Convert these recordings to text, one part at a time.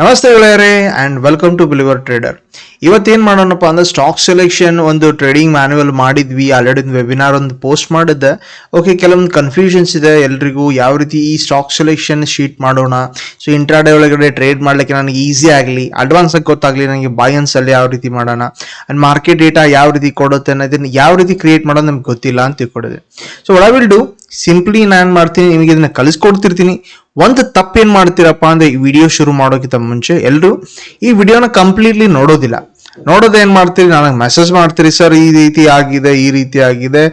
ನಮಸ್ತೆ ಗೆಳೆಯರೇ and welcome to believer trader ಇವತ್ತೇನು ಮಾಡೋಣಪ್ಪ ಅಂದ್ರೆ ಸ್ಟಾಕ್ ಸೆಲೆಕ್ಷನ್ ಒಂದು ಟ್ರೇಡಿಂಗ್ ಮ್ಯಾನ್ಯುವಲ್ ಮಾಡಿದ್ವಿ. ಆಲ್ರೆಡಿ ವೆಬಿನಾರ್ ಒಂದು ಪೋಸ್ಟ್ ಮಾಡಿದ್ದೆ. ಓಕೆ ಕೆಲವೊಂದು ಕನ್ಫ್ಯೂಷನ್ಸ್ ಇದೆ. ಎಲ್ರಿಗೂ ಯಾವ ರೀತಿ ಈ ಸ್ಟಾಕ್ ಸೆಲೆಕ್ಷನ್ ಶೀಟ್ ಮಾಡೋಣ? ಸೊ ಇಂಟ್ರಾಡೇ ಒಳಗಡೆ ಟ್ರೇಡ್ ಮಾಡ್ಲಿಕ್ಕೆ ನನಗೆ ಈಸಿ ಆಗಲಿ ಅಡ್ವಾನ್ಸ್ ಆಗಿ ಗೊತ್ತಾಗಲಿ, ನನಗೆ ಬೈಯನ್ಸ್ ಅಲ್ಲಿ ಯಾವ ರೀತಿ ಮಾಡೋಣ? ಆ್ಯಂಡ್ ಮಾರ್ಕೆಟ್ ಡೇಟಾ ಯಾವ ರೀತಿ ಕೊಡುತ್ತೆ ಅನ್ನೋದನ್ನು ಯಾವ ರೀತಿ ಕ್ರಿಯೇಟ್ ಮಾಡೋದು ನಮ್ಗೆ ಗೊತ್ತಿಲ್ಲ ಅಂತ ತಿಳ್ಕೊಂಡಿದೆ ಸೊ ಒಳ ವಿಲ್ ಡು ಸಿಂಪ್ಲಿ ನಾನು ಮಾಡ್ತೀನಿ, ನಿಮಗೆ ಇದನ್ನ ಕಲಿಸ್ಕೊಡ್ತಿರ್ತೀನಿ ಒಂದು ತಪ್ಪೇನ್ ಮಾಡ್ತೀರಪ್ಪ ಅಂದ್ರೆ ಈ ವಿಡಿಯೋ ಶುರು ಮಾಡೋಕ್ಕಿಂತ ಮುಂಚೆ ಎಲ್ಲರೂ ಈ ವಿಡಿಯೋನ ಕಂಪ್ಲೀಟ್ಲಿ ನೋಡೋದಿಲ್ಲ. ನೋಡೋದು ಏನ್ ಮಾಡ್ತೀರಿ? ನನಗೆ ಮೆಸೇಜ್ ಮಾಡ್ತೀರಿ, ಸರ್, ಈ ರೀತಿ ಆಗಿದೆ, ಈ ರೀತಿ ಆಗಿದೆ,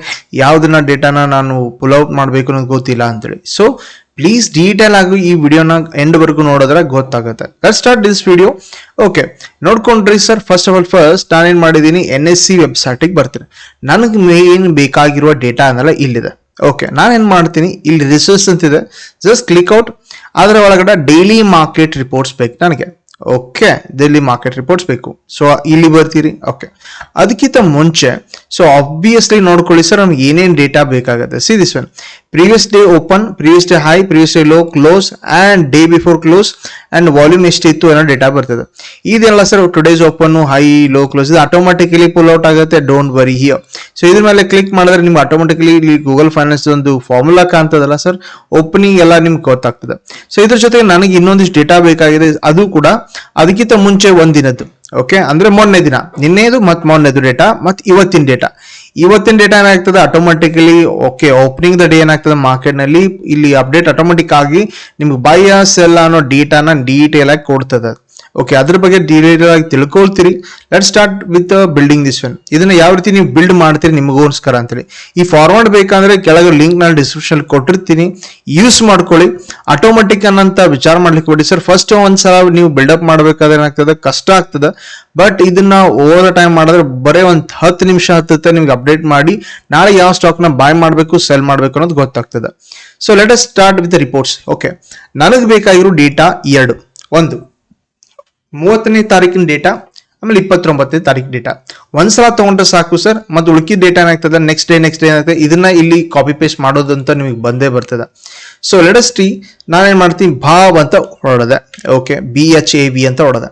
ಯಾವ್ದನ್ನ ಡೇಟಾನ ನಾನು ಪುಲ್ ಔಟ್ ಮಾಡಬೇಕು ಅನ್ನೋದು ಗೊತ್ತಿಲ್ಲ ಅಂತೇಳಿ. ಸೊ ಪ್ಲೀಸ್ ಡೀಟೇಲ್ ಆಗಿ ಈ ವಿಡಿಯೋನ ಎಂಡ್ ವರ್ಗು ನೋಡಿದ್ರೆ ಗೊತ್ತಾಗುತ್ತೆ. Let start this video okay ನೋಡ್ಕೊಂಡ್ರಿ sir first of all first ನಾನೇನ್ ಮಾಡಿದ್ದೀನಿ ಎನ್ ಎಸ್ ಸಿ ವೆಬ್ಸೈಟಿಗೆ ಬರ್ತೀನಿ. ನನಗೆ ಮೇನ್ ಬೇಕಾಗಿರುವ ಡೇಟಾ ಅನ್ನೆಲ್ಲ ಇಲ್ಲಿದೆ. ಓಕೆ ನಾನೇನು ಮಾಡ್ತೀನಿ, ಇಲ್ಲಿ ರಿಸರ್ಚ್ ಅಂತಿದೆ ಜಸ್ಟ್ ಕ್ಲಿಕ್ ಔಟ್ ಅದರ ಒಳಗಡೆ ಡೈಲಿ ಮಾರ್ಕೆಟ್ ರಿಪೋರ್ಟ್ಸ್ ಬೇಕು ನನಗೆ. ಓಕೆ ಡೈಲಿ ಮಾರ್ಕೆಟ್ ರಿಪೋರ್ಟ್ಸ್ ಬೇಕು. ಸೊ ಇಲ್ಲಿ ಬರ್ತೀರಿ. ಓಕೆ ಅದಕ್ಕಿಂತ ಮುಂಚೆ ಸೊ ಆಬ್ವಿಯಸ್ಲಿ ನೋಡ್ಕೊಳ್ಳಿ ಸರ್, ನಮ್ಗೆ ಏನೇನು ಡೇಟಾ ಬೇಕಾಗುತ್ತೆ. See this one previous day open previous day high previous day low close and day before close and volume ಎಷ್ಟಿತ್ತು ಅನ್ನೋ ಡೇಟಾ ಬರ್ತದೆ. ಇದೆಲ್ಲ sir today's open high low close ಇದು ಆಟೋಮೆಟಿಕಲಿ ಪುಲ್ ಔಟ್ ಆಗುತ್ತೆ don't worry here so ಇದ್ರ ಮೇಲೆ click ಮಾಡಿದ್ರೆ ನಿಮ್ಗೆ ಆಟೋಮೆಟಿಕಲಿ ಗೂಗಲ್ ಫೈನಾನ್ಸ್ ಒಂದು ಫಾರ್ಮುಲಾ ಕಾಣ್ತದಲ್ಲ ಸರ್ ಓಪನಿಂಗ್ ಎಲ್ಲ ನಿಮ್ಗೆ ಗೊತ್ತಾಗ್ತದೆ. ಸೊ ಇದ್ರ ಜೊತೆಗೆ ನನಗೆ ಇನ್ನೊಂದಿಷ್ಟು ಡೇಟಾ ಬೇಕಾಗಿದೆ, ಅದು ಕೂಡ ಅದಕ್ಕಿಂತ ಮುಂಚೆ ಒಂದಿನದ್ದು. ಓಕೆ ಅಂದ್ರೆ ಮೊನ್ನೆ ದಿನ. ನಿನ್ನೆದು ಮತ್ತು ಮೊನ್ನೆದು ಡೇಟಾ ಮತ್ತು ಇವತ್ತಿನ ಡೇಟಾ ಇವತ್ತಿನ ಡೇಟಾ ಏನಾಗ್ತದೆ? Automatically okay opening the day ಏನಾಗ್ತದೆ? ಮಾರ್ಕೆಟ್ನಲ್ಲಿ ಇಲ್ಲಿ ಅಪ್ಡೇಟ್ ಆಟೋಮೆಟಿಕ್ ಆಗಿ ನಿಮ್ಗೆ ಬೈ ಸೆಲ್ ಅನ್ನೋ ಡೇಟಾನ ಡೀಟೇಲ್ ಆಗಿ ಕೊಡ್ತದೆ. ಓಕೆ ಅದ್ರ ಬಗ್ಗೆ ಡೀಟೇಲ್ ಆಗಿ ತಿಳ್ಕೊಳ್ತೀರಿ. Let start with building this one ಇದನ್ನ ಯಾವ ರೀತಿ ನೀವು ಬಿಲ್ಡ್ ಮಾಡ್ತೀರಿ ನಿಮಗೋಸ್ಕರ ಅಂತೇಳಿ. ಈ ಫಾರ್ವರ್ಡ್ ಬೇಕಂದ್ರೆ ಕೆಳಗೆ ಲಿಂಕ್ ನಾನು ಡಿಸ್ಕ್ರಿಪ್ಷನ್ ಕೊಟ್ಟಿರ್ತೀನಿ. ಯೂಸ್ ಮಾಡ್ಕೊಳ್ಳಿ. ಆಟೋಮೆಟಿಕ್ ಅನ್ನಂತ ವಿಚಾರ ಮಾಡ್ಲಿಕ್ಕೆ ಬಿಡಿ ಸರ್ ಫಸ್ಟ್ ಒಂದ್ಸಲ ನೀವು ಬಿಲ್ಡಪ್ ಮಾಡ್ಬೇಕಾದ್ರೆ ಏನಾಗ್ತದೆ? ಕಷ್ಟ ಆಗ್ತದೆ. ಬಟ್ ಇದನ್ನ ಓವರ್ ಟೈಮ್ ಮಾಡಿದ್ರೆ ಬರೀ ಒಂದ್ ಹತ್ತು ನಿಮಿಷ ಹತ್ತುತ್ತೆ ನಿಮ್ಗೆ ಅಪ್ಡೇಟ್ ಮಾಡಿ. ನಾಳೆ ಯಾವ ಸ್ಟಾಕ್ನ ಬಾಯ್ ಮಾಡಬೇಕು ಸೆಲ್ ಮಾಡಬೇಕು ಅನ್ನೋದು ಗೊತ್ತಾಗ್ತದೆ. So let us start with reports okay ನನಗೆ ಬೇಕಾಗಿರೋ ಡೇಟಾ ಎರಡು. ಒಂದು ಮೂವತ್ತನೇ ತಾರೀಕಿನ ಡೇಟಾ ಆಮೇಲೆ ಇಪ್ಪತ್ತೊಂಬತ್ತನೇ ತಾರೀಕು ಡೇಟಾ ಒಂದ್ಸಲ ತಗೊಂಡ್ರೆ ಸಾಕು ಸರ್ ಮತ್ತು ಉಳ್ಕಿದ ಡೇಟಾ ಏನಾಗ್ತದೆ ನೆಕ್ಸ್ಟ್ ಡೇ ನೆಕ್ಸ್ಟ್ ಡೇ ಏನಾಗ್ತದೆ, ಇದನ್ನ ಇಲ್ಲಿ ಕಾಪಿ ಪೇಸ್ಟ್ ಮಾಡೋದು ಅಂತ ನಿಮಗೆ ಬಂದೇ ಬರ್ತದೆ. ಸೊ ಲೆಡಸ್ಟ್ರಿ ನಾನೇನು ಮಾಡ್ತೀನಿ, ಭಾವ್ ಅಂತ ಹೊಡೆದೆ okay B H A B ಅಂತ ಹೊಡೆದೆ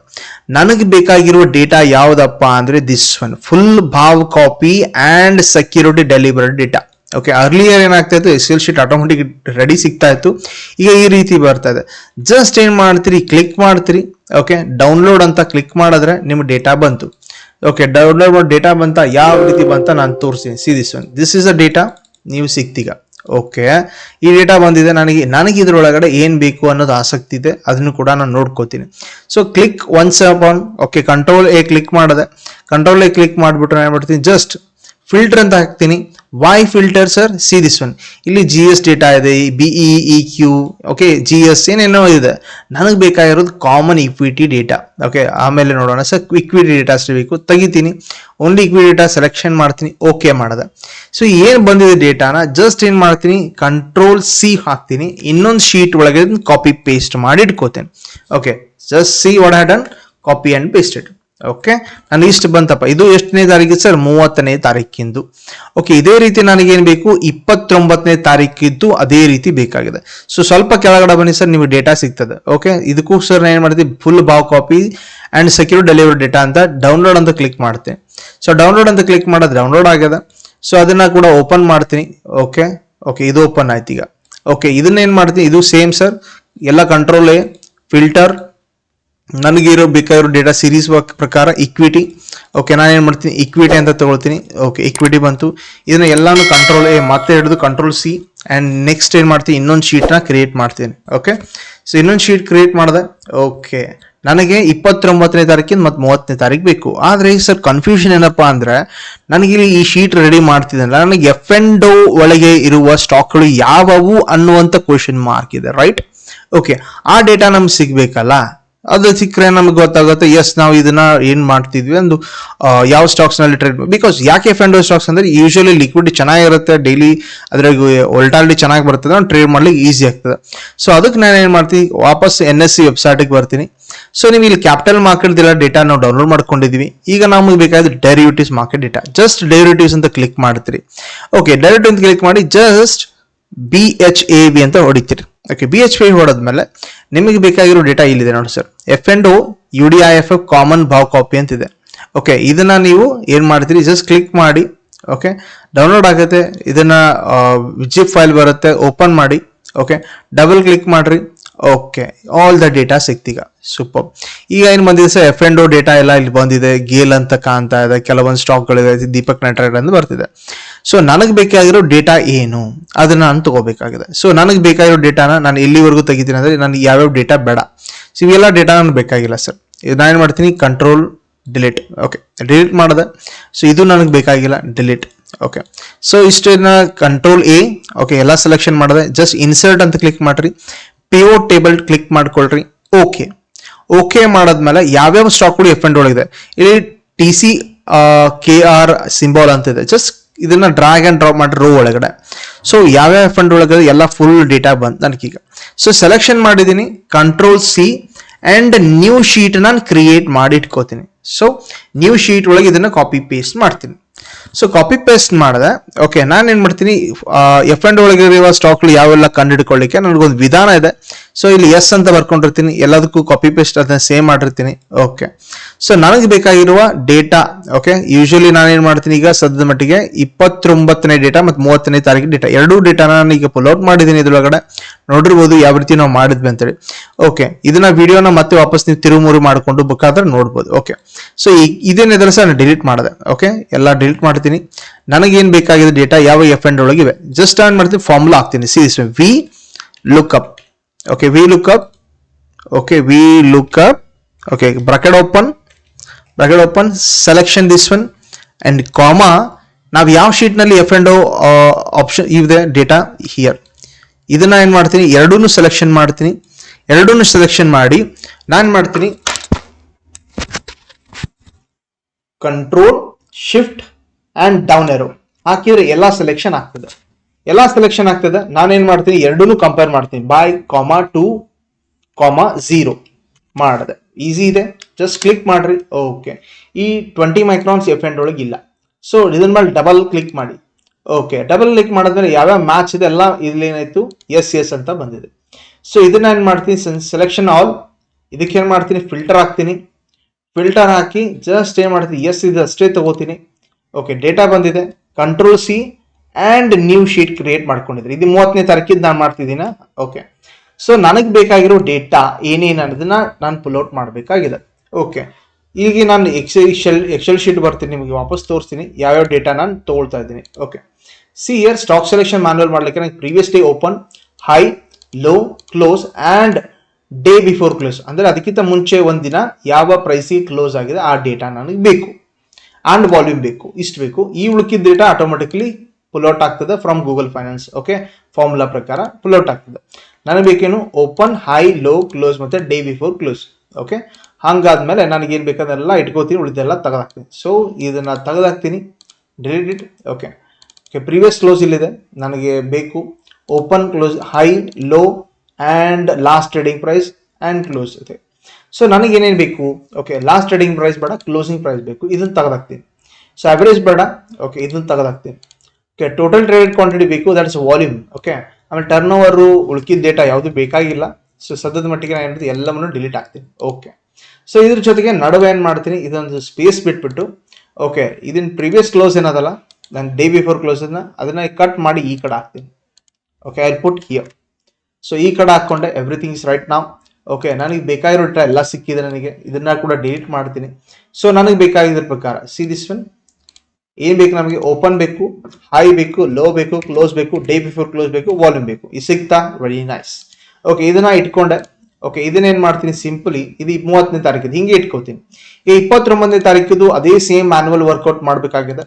ನನಗೆ ಬೇಕಾಗಿರುವ ಡೇಟಾ ಯಾವ್ದಪ್ಪ ಅಂದ್ರೆ this one full bhav copy and security delivery data okay earlier ಏನಾಗ್ತಾ ಇತ್ತು S L sheet automatic ready ಸಿಗ್ತಾ ಇತ್ತು, ಈಗ ಈ ರೀತಿ ಬರ್ತಾ ಇದೆ. ಜಸ್ಟ್ ಏನ್ ಮಾಡ್ತೀರಿ ಕ್ಲಿಕ್ ಮಾಡ್ತೀರಿ ಓಕೆ ಡೌನ್ಲೋಡ್ ಅಂತ ಕ್ಲಿಕ್ ಮಾಡಿದ್ರೆ ನಿಮ್ಮ ಡೇಟಾ ಬಂತು. ಓಕೆ ಡೌನ್ಲೋಡ್ ಡೇಟಾ ಬಂತ, ಯಾವ ರೀತಿ ಬಂತ ನಾನು ತೋರಿಸ್ತೀನಿ. See this one this is a data ನೀವು ಸಿಕ್ತೀಗ. ಓಕೆ ಈ ಡೇಟಾ ಬಂದಿದೆ, ನನಗೆ ನನಗೆ ಇದರೊಳಗಡೆ ಏನು ಬೇಕು ಅನ್ನೋದು ಆಸಕ್ತಿ ಇದೆ, ಅದನ್ನು ಕೂಡ ನಾನು ನೋಡ್ಕೋತೀನಿ. So click once upon okay control A click ಮಾಡಿದೆ. ಕಂಟ್ರೋಲ್ ಎ ಕ್ಲಿಕ್ ಮಾಡಿಬಿಟ್ರೆ ಏನು ಮಾಡ್ತೀನಿ? ಜಸ್ಟ್ ಫಿಲ್ಟರ್ ಅಂತ ಹಾಕ್ತೀನಿ. Why filter sir see this one ಇಲ್ಲಿ ಜಿ ಎಸ್ ಡೇಟಾ ಇದೆ BE E Q okay G S ಏನೇನೋ ಇದೆ. ನನಗೆ ಬೇಕಾಗಿರೋದು ಕಾಮನ್ ಇಕ್ವಿಟಿ ಡೇಟಾ ಓಕೆ ಆಮೇಲೆ ನೋಡೋಣ ಸರ್ ಇಕ್ವಿಟಿ ಡೇಟಾ ಬೇಕು. ತೆಗಿತೀನಿ. ಓನ್ಲಿ ಇಕ್ವಿಟಿ ಡೇಟಾ ಸೆಲೆಕ್ಷನ್ ಮಾಡ್ತೀನಿ ಓಕೆ ಮಾಡಿದೆ. ಸೊ ಏನು ಬಂದಿದೆ ಡೇಟಾನ ಜಸ್ಟ್ ಏನು ಮಾಡ್ತೀನಿ? ಕಂಟ್ರೋಲ್ ಸಿ ಹಾಕ್ತೀನಿ. ಇನ್ನೊಂದು ಶೀಟ್ ಒಳಗೆ ಕಾಪಿ ಪೇಸ್ಟ್ ಮಾಡಿ ಇಟ್ಕೋತೇನೆ okay just see what had done copy and pasted okay ನಾನು ಇಷ್ಟು ಬಂತಪ್ಪ. ಇದು ಎಷ್ಟನೇ ತಾರೀಕು ಸರ್ ಮೂವತ್ತನೇ ತಾರೀಕಿಂದು. ಓಕೆ ಇದೇ ರೀತಿ ನನಗೇನು ಬೇಕು? ಇಪ್ಪತ್ತೊಂಬತ್ತನೇ ತಾರೀಕಿದ್ದು ಅದೇ ರೀತಿ ಬೇಕಾಗಿದೆ. ಸೊ ಸ್ವಲ್ಪ ಕೆಳಗಡೆ ಬನ್ನಿ ಸರ್ ನಿಮಗೆ ಡೇಟಾ ಸಿಗ್ತದೆ. ಓಕೆ ಇದಕ್ಕೂ ಸರ್ ನಾನು ಏನು ಮಾಡ್ತೀವಿ full bhav copy and secure delivery data ಅಂತ ಡೌನ್ಲೋಡ್ ಅಂತ ಕ್ಲಿಕ್ ಮಾಡ್ತೀನಿ ಸೊ ಡೌನ್ಲೋಡ್ ಅಂತ ಕ್ಲಿಕ್ ಮಾಡೋದು ಡೌನ್ಲೋಡ್ ಆಗ್ಯದ ಸೊ ಅದನ್ನ ಕೂಡ ಓಪನ್ ಮಾಡ್ತೀನಿ. ಓಕೆ ಓಕೆ ಇದು ಓಪನ್ ಆಯ್ತು ಈಗ. ಓಕೆ ಇದನ್ನ ಏನು ಮಾಡ್ತೀನಿ? ಇದು ಸೇಮ್ ಸರ್ ಎಲ್ಲ ಕಂಟ್ರೋಲ್ ಫಿಲ್ಟರ್ ನನಗೆ ಇರೋ ಬೇಕಾಗಿರೋ ಡೇಟಾ ಸೀರೀಸ್ ಪ್ರಕಾರ ಇಕ್ವಿಟಿ ಓಕೆ ನಾನು ಏನು ಮಾಡ್ತೀನಿ? ಇಕ್ವಿಟಿ ಅಂತ ತಗೊಳ್ತೀನಿ. ಓಕೆ ಇಕ್ವಿಟಿ ಬಂತು. ಇದನ್ನ ಎಲ್ಲಾನು ಕಂಟ್ರೋಲ್ ಎ ಮತ್ತೆ ಹಿಡಿದು ಕಂಟ್ರೋಲ್ ಸಿ ಆ್ಯಂಡ್ ನೆಕ್ಸ್ಟ್ ಏನು ಮಾಡ್ತೀನಿ? ಇನ್ನೊಂದು ಶೀಟ್ನ ಕ್ರಿಯೇಟ್ ಮಾಡ್ತೀನಿ. ಓಕೆ ಸೊ ಇನ್ನೊಂದು ಶೀಟ್ ಕ್ರಿಯೇಟ್ ಮಾಡಿದೆ. ಓಕೆ ನನಗೆ ಇಪ್ಪತ್ತೊಂಬತ್ತನೇ ತಾರೀಕಿನ ಮತ್ತು ಮೂವತ್ತನೇ ತಾರೀಕು ಬೇಕು. ಆದರೆ, ಸರ್ ಕನ್ಫ್ಯೂಷನ್ ಏನಪ್ಪ ಅಂದ್ರೆ ನನಗೆ ಇಲ್ಲಿ ಈ ಶೀಟ್ ರೆಡಿ ಮಾಡ್ತಿದ್ದಲ್ಲ ನನಗೆ ಎಫ್ ಎಂಡ್ ಒಳಗೆ ಇರುವ ಸ್ಟಾಕ್ಗಳು ಯಾವುವು ಅನ್ನುವಂಥ ಕ್ವಶನ್ ಮಾರ್ಕ್ ಇದೆ. ರೈಟ್ ಓಕೆ ಆ ಡೇಟಾ ನಮ್ಗೆ ಸಿಗ್ಬೇಕಲ್ಲ? ಅದು ಸಿಕ್ಕರೆ ನಮ್ಗೆ ಗೊತ್ತಾಗುತ್ತೆ ಎಸ್ ನಾವು ಇದನ್ನ ಏನ್ ಮಾಡ್ತಿದ್ವಿ ಒಂದು ಯಾವ ಸ್ಟಾಕ್ಸ್ನಲ್ಲಿ ಟ್ರೇಡ್ ಬಿಕಾಸ್ ಯಾಕೆ ಫ್ರೆಂಡ್ ಸ್ಟಾಕ್ಸ್ ಅಂದ್ರೆ ಯೂಶಲಿ ಲಿಕ್ವಿಡ್ ಚೆನ್ನಾಗಿರುತ್ತೆ ಡೈಲಿ ಅದ್ರಾಗ ಒಲ್ಟಾಲಿಟಿ ಚೆನ್ನಾಗಿ ಬರ್ತದೆ ಟ್ರೇಡ್ ಮಾಡ್ಲಿಕ್ಕೆ ಈಸಿ ಆಗ್ತದೆ. ಸೊ ಅದಕ್ಕೆ ನಾನು ಏನ್ ಮಾಡ್ತೀನಿ, ವಾಪಸ್ ಎನ್ ಎಸ್ ಸಿ ವೆಬ್ಸೈಟಿಗೆ ಬರ್ತೀನಿ. ಸೊ ನೀವು ಇಲ್ಲಿ ಕ್ಯಾಪಿಟಲ್ ಮಾರ್ಕೆಟ್ ಎಲ್ಲ ಡೇಟಾ ನಾವು ಡೌನ್ಲೋಡ್ ಮಾಡ್ಕೊಂಡಿದ್ವಿ. ಈಗ ನಮಗೆ ಬೇಕಾದ derivatives market data just derivatives ಅಂತ ಕ್ಲಿಕ್ ಮಾಡ್ತೀರಿ. ಓಕೆ ಡೆರಿವಿಟಿವ್ ಅಂತ ಕ್ಲಿಕ್ ಮಾಡಿ just B H A V ಅಂತ ಹೊಡಿತೀರಿ. ಓಕೆ ಬಿ ಎಚ್ ಪಿ ಹೊಡೆದ್ಮೇಲೆ ನಿಮಗೆ ಬೇಕಾಗಿರೋ ಡೇಟಾ ಇಲ್ಲಿದೆ ನೋಡಿ sir F and O U D I F F common bhav copy ಅಂತಿದೆ. ಓಕೆ ಇದನ್ನ ನೀವು ಏನ್ ಮಾಡ್ತೀರಿ? ಜಸ್ಟ್ ಕ್ಲಿಕ್ ಮಾಡಿ. ಓಕೆ ಡೌನ್ಲೋಡ್ ಆಗುತ್ತೆ. ಇದನ್ನ ಜಿಪ್ ಫೈಲ್ ಬರುತ್ತೆ. ಓಪನ್ ಮಾಡಿ. ಓಕೆ ಡಬಲ್ ಕ್ಲಿಕ್ ಮಾಡ್ರಿ. ಓಕೆ ಆಲ್ ದ ಡೇಟಾ ಸಿಕ್ತೀಗ. ಸೂಪರ್ ಈಗ ಏನು ಬಂದಿದೆ ಸರ್ ಎಫ್ ಎಂಡ್ ಡೇಟಾ ಎಲ್ಲ ಇಲ್ಲಿ ಬಂದಿದೆ. ಗೇಲ್ ಅಂತ ಕಾಣ್ತಾ ಇದೆ. ಕೆಲವೊಂದು ಸ್ಟಾಕ್ಗಳಿದೆ ದೀಪಕ್ ನಟರಾಜ್ ಅಂತ ಬರ್ತಿದೆ. ಸೊ ನನಗೆ ಬೇಕಾಗಿರೋ ಡೇಟಾ ಏನು? ಅದನ್ನ ನಾನು ತಗೋಬೇಕಾಗಿದೆ. ಸೊ ನನಗೆ ಬೇಕಾಗಿರೋ ಡೇಟಾನ ನಾನು ಎಲ್ಲಿವರೆಗೂ ತೆಗಿತೀನಿ ಅಂದ್ರೆ ನನಗೆ ಯಾವ್ಯಾವ ಡೇಟಾ ಬೇಡ. ಸೊ ಇವೆಲ್ಲ ಡೇಟಾ ನನಗೆ ಬೇಕಾಗಿಲ್ಲ ಸರ್ ನಾನು ಏನು ಮಾಡ್ತೀನಿ? ಕಂಟ್ರೋಲ್ ಡಿಲೀಟ್ ಓಕೆ ಡಿಲೀಟ್ ಮಾಡಿದೆ. ಸೊ ಇದು ನನಗೆ ಬೇಕಾಗಿಲ್ಲ. ಡಿಲೀಟ್ ಓಕೆ ಸೊ ಇಷ್ಟನ್ನ ಕಂಟ್ರೋಲ್ ಎ ಓಕೆ ಎಲ್ಲ ಸೆಲೆಕ್ಷನ್ ಮಾಡಿದೆ. ಜಸ್ಟ್ ಇನ್ಸರ್ಟ್ ಅಂತ ಕ್ಲಿಕ್ ಮಾಡ್ರಿ. ಪಿ ಟೇಬಲ್ ಕ್ಲಿಕ್ ಮಾಡ್ಕೊಳ್ರಿ. ಓಕೆ ಓಕೆ ಮಾಡಾದ್ಮೇಲೆ ಯಾವ್ಯಾವ ಸ್ಟಾಕ್ಗಳು ಎಫ್ ಅಂಡ್ ಒಳಗಿದೆ? ಇಲ್ಲಿ T C K R symbol ಅಂತ ಇದೆ. ಜಸ್ಟ್ ಇದನ್ನ ಡ್ರಾಗ್ ಅಂಡ್ ಡ್ರಾಪ್ ಮಾಡಿ ರೋ ಒಳಗಡೆ. ಸೊ ಯಾವ್ಯಾವ ಎಫ್ ಅಂಡ್ ಒಳಗಡೆ? ಎಲ್ಲ ಫುಲ್ ಡೇಟಾ ಬಂತು ನನಗೀಗ. ಸೊ ಸೆಲೆಕ್ಷನ್ ಮಾಡಿದ್ದೀನಿ. Control C and new sheet ನಾನು ಕ್ರಿಯೇಟ್ ಮಾಡಿ ಇಟ್ಕೋತೀನಿ ಸೊ ನ್ಯೂ ಶೀಟ್ ಒಳಗೆ ಇದನ್ನ ಕಾಪಿ ಪೇಸ್ಟ್ ಮಾಡ್ತೀನಿ. ಸೊ ಕಾಪಿ ಪೇಸ್ಟ್ ಮಾಡಿದೆ. ಓಕೆ ನಾನು ಏನು ಮಾಡ್ತೀನಿ ಎಫ್ ಅಂಡ್ ಒಳಗಿರುವ ಸ್ಟಾಕ್ಗಳು ಯಾವೆಲ್ಲ ಕಂಡುಹಿಡ್ಕೊಳ್ಳಿಕ್ಕೆ ನನಗೊಂದು ವಿಧಾನ ಇದೆ. ಸೊ ಇಲ್ಲಿ ಎಸ್ ಅಂತ ಬರ್ಕೊಂಡಿರ್ತೀನಿ. ಎಲ್ಲದಕ್ಕೂ ಕಾಪಿ ಪೇಸ್ಟ್ ಅದನ್ನ ಸೇವ್ ಮಾಡಿರ್ತೀನಿ. ಓಕೆ ಸೊ ನನಗೆ ಬೇಕಾಗಿರುವ ಡೇಟಾ ಓಕೆ ಯೂಶಲಿ ನಾನು ಏನು ಮಾಡ್ತೀನಿ ಈಗ ಸದ್ಯದ ಮಟ್ಟಿಗೆ ಇಪ್ಪತ್ತೊಂಬತ್ತನೇ ಡೇಟಾ ಮತ್ತು ಮೂವತ್ತನೇ ತಾರೀಕು ಡೇಟಾ ಎರಡೂ ಡೇಟಾನ ನಾನು ಈಗ ಪುಲ್ಔಟ್ ಮಾಡಿದ್ದೀನಿ ಇದ್ರೊಳಗಡೆ. ನೋಡಿರ್ಬೋದು ಯಾವ ರೀತಿ ನಾವು ಮಾಡಿದ್ವಿ ಅಂತೇಳಿ. ಓಕೆ ಇದನ್ನ ವಿಡಿಯೋನ ಮತ್ತೆ ವಾಪಸ್ ನೀವು ತಿರುಮುರು ಮಾಡಿಕೊಂಡು ಆದ್ರೆ ನೋಡ್ಬೋದು. ಓಕೆ ಸೊ ಇದೇನಿದ್ರೆ ಸರ್ ಡಿಲೀಟ್ ಮಾಡಿದೆ. ಓಕೆ ಎಲ್ಲ ಡಿಲೀಟ್ ಮಾಡ್ತೀನಿ. ನನಗೇನು ಬೇಕಾಗಿದೆ ಡೇಟಾ ಯಾವ ಎಫ್ ಎಂಡ್ ಒಳಗಿವೆ ಜಸ್ಟ್ ಆನ್ ಮಾಡ್ತೀನಿ ಫಾರ್ಮುಲಾ ಹಾಕ್ತೀನಿ. See this V lookup okay V lookup okay V lookup okay bracket open bracket open selection this one and comma ನಾವು ಯಾವ ಶೀಟ್ನಲ್ಲಿ ಎಫ್ ಅಂಡ್ ಆಪ್ಷನ್ ಇದೆ ಡೇಟಾ ಹಿಯರ್ ಇದನ್ನ ಏನು ಮಾಡ್ತೀನಿ? ಎರಡೂ ಸೆಲೆಕ್ಷನ್ ಮಾಡ್ತೀನಿ. ಎರಡೂ ಸೆಲೆಕ್ಷನ್ ಮಾಡಿ, ನಾನು ಮಾಡ್ತೀನಿ? Control shift and down arrow ಹಾಕಿದ್ರೆ ಎಲ್ಲ ಸೆಲೆಕ್ಷನ್ ಆಗ್ತದೆ. ಎಲ್ಲ ಸೆಲೆಕ್ಷನ್ ಆಗ್ತದೆ. ನಾನೇನು ಮಾಡ್ತೀನಿ? ಎರಡೂ ಕಂಪೇರ್ ಮಾಡ್ತೀನಿ. By comma two comma zero ಮಾಡಿದೆ. ಈಸಿ ಇದೆ. ಜಸ್ಟ್ ಕ್ಲಿಕ್ ಮಾಡಿರಿ. ಓಕೆ ಈ ಟ್ವೆಂಟಿ ಮೈಕ್ರಾನ್ಸ್ ಎಫ್ ಎಂಡ್ ಒಳಗೆ ಇಲ್ಲ. ಸೊ ಇದನ್ನ ಮೇಲೆ ಡಬಲ್ ಕ್ಲಿಕ್ ಮಾಡಿ. ಓಕೆ ಡಬಲ್ ಕ್ಲಿಕ್ ಮಾಡಿದ್ರೆ ಯಾವ್ಯಾವ ಮ್ಯಾಚ್ ಇದೆ, ಎಲ್ಲ ಇಲ್ಲಿ ಏನಾಯ್ತು? ಎಸ್ ಎಸ್ ಅಂತ ಬಂದಿದೆ. ಸೊ ಇದನ್ನ ಏನು ಮಾಡ್ತೀನಿ? ಸೆಲೆಕ್ಷನ್ ಆಲ್ ಇದಕ್ಕೆ ಮಾಡ್ತೀನಿ? ಫಿಲ್ಟರ್ ಹಾಕ್ತೀನಿ. ಫಿಲ್ಟರ್ ಹಾಕಿ ಜಸ್ಟ್ ಏನು ಮಾಡ್ತೀನಿ? ಎಸ್ ಇದು, ಅಷ್ಟೇ ತಗೋತೀನಿ. ಓಕೆ ಡೇಟಾ ಬಂದಿದೆ. Control C and new sheet create ಮಾಡ್ಕೊಂಡಿದ್ರಿ. ಇದು ಮೂವತ್ತನೇ ತಾರೀಕಿದ್ದು ನಾನು ಮಾಡ್ತಿದ್ದೀನ? ಓಕೆ ಸೊ ನನಗೆ ಬೇಕಾಗಿರೋ ಡೇಟಾ ಏನೇನು ಅನ್ನೋದನ್ನ ನಾನು ಪುಲ್ಔಟ್ ಮಾಡಬೇಕಾಗಿದೆ. ಓಕೆ ಈಗ ನಾನು ಎಕ್ಸೆಲ್ ಎಕ್ಸೆಲ್ ಶೀಟ್ ಬರ್ತೀನಿ, ನಿಮಗೆ ವಾಪಸ್ ತೋರಿಸ್ತೀನಿ. ಯಾವ್ಯಾವ ಡೇಟಾ ನಾನು ತೊಗೊಳ್ತಾ ಇದ್ದೀನಿ. Okay see here stock selection manual ಮಾಡಲಿಕ್ಕೆ ನನಗೆ previous day open high low close and day before close ಅಂದರೆ ಅದಕ್ಕಿಂತ ಮುಂಚೆ ಒಂದಿನ ಯಾವ ಪ್ರೈಸಿಗೆ ಕ್ಲೋಸ್ ಆಗಿದೆ, ಆ ಡೇಟಾ ನನಗೆ ಬೇಕು. ಆ್ಯಂಡ್ ವಾಲ್ಯೂಮ್ ಬೇಕು, ಇಷ್ಟು ಬೇಕು. ಈ ಉಳ್ಕಿದ ಡೇಟಾ ಆಟೋಮೆಟಿಕ್ಲಿ ಪುಲ್ಔಟ್ ಆಗ್ತದೆ from Google Finance okay formula ಪ್ರಕಾರ ಪುಲ್ಔಟ್ ಆಗ್ತದೆ. ನನಗೆ ಬೇಕೇನು? ಓಪನ್ ಹೈ ಲೋ ಕ್ಲೋಸ್ ಮತ್ತೆ ಡೇ ಬಿಫೋರ್ ಕ್ಲೋಸ್ ಓಕೆ ಹಂಗಾದ್ಮೇಲೆ ನನಗೆ ಏನು ಬೇಕಾದೆಲ್ಲ ಇಟ್ಕೋತೀನಿ, ಉಳಿದೆಲ್ಲ ತೆಗೆದಾಕ್ತೀನಿ. ಸೊ ಇದನ್ನ ತೆಗೆದಾಕ್ತೀನಿ. Delete it okay okay previous close ಇಲ್ಲಿದೆ. ನನಗೆ ಬೇಕು open close high low and last trading price and close ಇದೆ. ಸೊ ನನಗೆ ಏನೇನು ಬೇಕು? ಓಕೆ ಲಾಸ್ಟ್ ಟ್ರೇಡಿಂಗ್ ಪ್ರೈಸ್ ಬೇಡ ಕ್ಲೋಸಿಂಗ್ ಪ್ರೈಸ್ ಬೇಕು. ಇದನ್ನು ತೆಗೆದಾಕ್ತೀನಿ. ಸೊ ಅವರೇಜ್ ಬೇಡ ಓಕೆ ಇದನ್ನು ತೆಗೆದಾಕ್ತೀನಿ. ಓಕೆ ಟೋಟಲ್ ಟ್ರೇಡ್ ಕ್ವಾಂಟಿಟಿ ಬೇಕು ದಟ್ ಇಸ್ ವಾಲ್ಯೂಮ್ ಓಕೆ ಆಮೇಲೆ ಟರ್ನ್ ಓವರು ಉಳ್ಕಿದ ಡೇಟಾ ಯಾವುದು ಬೇಕಾಗಿಲ್ಲ. ಸೊ ಸದ್ಯದ ಮಟ್ಟಿಗೆ ನಾನು ಏನಿದೆ ಎಲ್ಲವನ್ನು ಡಿಲೀಟ್ ಆಗ್ತೀನಿ ಓಕೆ ಸೊ ಇದ್ರ ಜೊತೆಗೆ ನಡುವೆ ಏನು ಮಾಡ್ತೀನಿ? ಇದೊಂದು ಸ್ಪೇಸ್ ಬಿಟ್ಬಿಟ್ಟು ಓಕೆ ಇದನ್ನ ಪ್ರೀವಿಯಸ್ ಕ್ಲೋಸ್ ಏನದಲ್ಲ? ನಾನು ಡೇ ಬಿಫೋರ್ ಕ್ಲೋಸನ್ನ ಅದನ್ನ ಕಟ್ ಮಾಡಿ ಈ ಕಡೆ ಹಾಕ್ತೀನಿ. Okay I put here so ಈ ಕಡೆ ಹಾಕ್ಕೊಂಡೆ ಎವ್ರಿಥಿಂಗ್ ಇಸ್ ರೈಟ್ ನಾವು ಓಕೆ ನನಗೆ ಬೇಕಾಗಿರೋ ಡೇಟಾ ಎಲ್ಲ ಸಿಕ್ಕಿದೆ ನನಗೆ. ಇದನ್ನ ಕೂಡ ಡಿಲೀಟ್ ಮಾಡ್ತೀನಿ. ಸೊ ನನಗೆ ಬೇಕಾಗಿದ್ರ ಪ್ರಕಾರ ಸಿ ದಿಸ್ ಒನ್ ಏನ್ ಬೇಕು ನಮಗೆ? ಓಪನ್ ಬೇಕು ಹೈ ಬೇಕು ಲೋ ಬೇಕು ಕ್ಲೋಸ್ ಬೇಕು ಡೇ ಬಿಫೋರ್ ಕ್ಲೋಸ್ ಬೇಕು ವಾಲ್ಯೂಮ್ ಬೇಕು. ಇದು ಸಿಗ್ತಾ? ವೆರಿ ನೈಸ್ ಓಕೆ ಇದನ್ನ ಇಟ್ಕೊಂಡೆ. ಓಕೆ ಇದನ್ನೇನ್ ಮಾಡ್ತೀನಿ? ಸಿಂಪಲಿ ಇದು ಮೂವತ್ತನೇ ತಾರೀಕಿದು ಹಿಂಗೆ ಇಟ್ಕೋತೀನಿ. ಈ ಇಪ್ಪತ್ತೊಂಬತ್ತನೇ ತಾರೀಕಿದು ಅದೇ ಸೇಮ್ ಮ್ಯಾನುವಲ್ ವರ್ಕೌಟ್ ಮಾಡಬೇಕಾಗಿದೆ.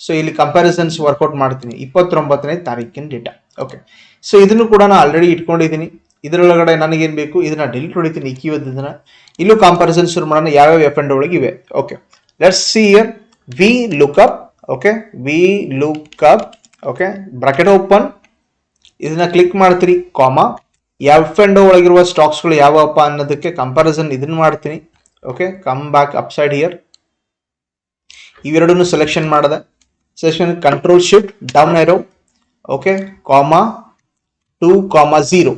ಸೊ ಇಲ್ಲಿ ಕಂಪ್ಯಾರಿಸನ್ಸ್ ವರ್ಕೌಟ್ ಮಾಡ್ತೀನಿ. ಇಪ್ಪತ್ತೊಂಬತ್ತನೇ ತಾರೀಕಿನ ಡೇಟಾ ಓಕೆ ಸೊ ಇದನ್ನು ಕೂಡ ನಾನು ಆಲ್ರೆಡಿ ಇಟ್ಕೊಂಡಿದ್ದೀನಿ. ಇದರೊಳಗಡೆ ನನಗೇನು ಬೇಕು? ಇದನ್ನ ಡಿಲೀಟ್ ಹೊಡಿತೀನಿ ಇಕ್ಕಿವದ್ದನ್ನ ಇಲ್ಲೂ ಕಾಂಪಾರಿಸನ್ ಶುರು ಮಾಡೋಣ. ಯಾವ್ಯಾವ ಎಫ್ ಅಂಡ್ ಒಳಗೆ ಇವೆ? Okay let's see here V lookup okay V lookup okay bracket open ಇದನ್ನ ಕ್ಲಿಕ್ ಮಾಡ್ತೀರಿ ಕಾಮ ಎಫ್ ಅಂಡ್ ಒಳಗಿರುವ ಸ್ಟಾಕ್ಸ್ಗಳು ಯಾವಪ್ಪ ಅನ್ನೋದಕ್ಕೆ ಕಂಪಾರಿಸನ್ ಇದನ್ನ ಮಾಡ್ತೀನಿ. Okay come back upside here ಇವೆರಡನ್ನು ಸೆಲೆಕ್ಷನ್ ಮಾಡಿದೆ. Selection control shift down arrow okay comma two comma zero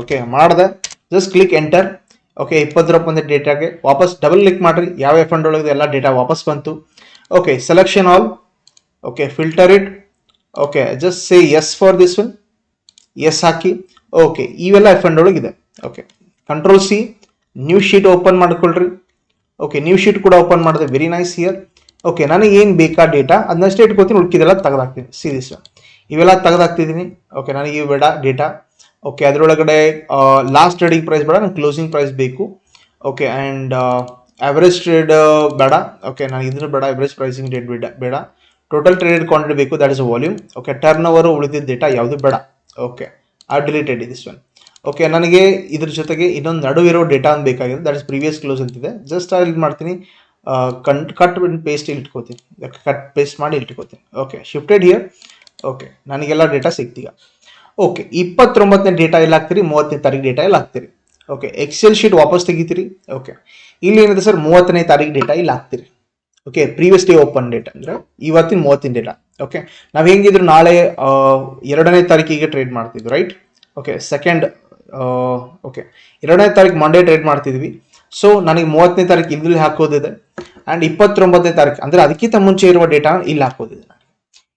okay ಮಾಡ್ದೆ. ಜಸ್ಟ್ ಕ್ಲಿಕ್ ಎಂಟರ್ ಓಕೆ ಇಪ್ಪತ್ತು ರೂಪಾಯಿ ಡೇಟಾಗೆ ವಾಪಸ್ ಡಬಲ್ ಕ್ಲಿಕ್ ಮಾಡ್ರಿ. ಯಾವ ಫಂಡ್ ಒಳಗೆ ಎಲ್ಲ ಡೇಟಾ ವಾಪಸ್ ಬಂತು. Okay selection all okay filter it okay just say yes for this one yes hockey. Okay ಇವೆಲ್ಲ F and ಒಳಗಿದೆ okay control C new sheet open ಮಾಡ್ಕೊಳ್ರಿ. ಓಕೆ ನ್ಯೂ ಶೀಟ್ ಕೂಡ open ಮಾಡಿದೆ. ವೆರಿ ನೈಸ್ ಇಯರ್ ಓಕೆ ನನಗೆ ಏನು ಬೇಕಾ data ಅದನ್ನಷ್ಟೇ ಇಟ್ಕೋತೀನಿ ಉಳ್ಕಿದೆಲ್ಲ ತೆಗೆದಾಕ್ತೀನಿ. Series ಇವೆಲ್ಲ ತೆಗೆದಾಕ್ತಿದ್ದೀನಿ. Okay ನನಗೆ ಇವು ಬೇಡ ಡೇಟಾ ಓಕೆ ಅದರೊಳಗಡೆ ಲಾಸ್ಟ್ ಟ್ರೇಡಿಂಗ್ ಪ್ರೈಸ್ ಬೇಡ ಕ್ಲೋಸಿಂಗ್ ಪ್ರೈಸ್ ಬೇಕು. ಓಕೆ ಆ್ಯಂಡ್ ಆವರೇಜ್ ಟ್ರೇಡ್ ಬೇಡ. ಓಕೆ ನನಗೆ ಇದ್ರೂ ಬೇಡ ಆವರೇಜ್ ಪ್ರೈಸಿಂಗ್ ಡೇಟ್ ಬೇಡ ಬೇಡ. ಟೋಟಲ್ ಟ್ರೇಡೆಡ್ ಕ್ವಾಂಟಿಟಿ ಬೇಕು that is volume okay turn over ಉಳಿದಿದ್ದ ಡೇಟಾ ಯಾವುದು ಬೇಡ. ಓಕೆ ಆ ಡಿಲೀಟೆಡ್ ದಿಸ್ ಒನ್ ಓಕೆ ನನಗೆ ಇದ್ರ ಜೊತೆಗೆ ಇನ್ನೊಂದು ನಡುವಿರೋ ಡೇಟಾ ಅಂತ ಬೇಕಾಗಿದೆ ದಟ್ ಇಸ್ ಪ್ರೀವಿಯಸ್ ಕ್ಲೋಸ್ ಅಂತಿದೆ. ಜಸ್ಟ್ ಇಲ್ಲಿ ಮಾಡ್ತೀನಿ. ಕನ್ ಕಟ್ ಪೇಸ್ಟ್ ಇಲ್ಲಿ ಇಟ್ಕೋತೀನಿ. ಕಟ್ ಪೇಸ್ಟ್ ಮಾಡಿ ಇಟ್ಕೋತೀನಿ. ಓಕೆ ಶಿಫ್ಟೆಡ್ ಹಿಯರ್ ಓಕೆ ನನಗೆಲ್ಲ ಡೇಟಾ ಸಿಗ್ತೀಗ ಓಕೆ ಇಪ್ಪತ್ತೊಂಬತ್ತನೇ ಡೇಟಾ ಎಲ್ಲ ಹಾಕ್ತೀರಿ? ಮೂವತ್ತನೇ ತಾರೀಕು ಡೇಟಾ ಎಲ್ಲ ಹಾಕ್ತೀರಿ? ಓಕೆ ಎಕ್ಸೆಲ್ ಶೀಟ್ ವಾಪಸ್ ತೆಗಿತೀರಿ? ಓಕೆ ಇಲ್ಲಿ ಏನಿದೆ ಸರ್ ಮೂವತ್ತನೇ ತಾರೀಕು ಡೇಟಾ ಇಲ್ಲಿ ಹಾಕ್ತೀರಿ? Okay previous day open date ಅಂದರೆ ಇವತ್ತಿನ ಮೂವತ್ತಿನ ಡೇಟಾ ಓಕೆ ನಾವು ಹೆಂಗಿದ್ರು ನಾಳೆ ಎರಡನೇ ತಾರೀಕಿಗೆ ಟ್ರೇಡ್ ಮಾಡ್ತಿದ್ವಿ ರೈಟ್ ಓಕೆ ಸೆಕೆಂಡ್ ಓಕೆ ಎರಡನೇ ತಾರೀಕು ಮಂಡೇ ಟ್ರೇಡ್ ಮಾಡ್ತಿದ್ವಿ. ಸೊ ನನಗೆ ಮೂವತ್ತನೇ ತಾರೀಕು ಇಲ್ಲಿ ಹಾಕೋದಿದೆ. ಆ್ಯಂಡ್ ಇಪ್ಪತ್ತೊಂಬತ್ತನೇ ತಾರೀಕು ಅಂದರೆ ಅದಕ್ಕಿಂತ ಮುಂಚೆ ಇರುವ ಡೇಟಾ ಇಲ್ಲಿ ಹಾಕೋದಿದೆ.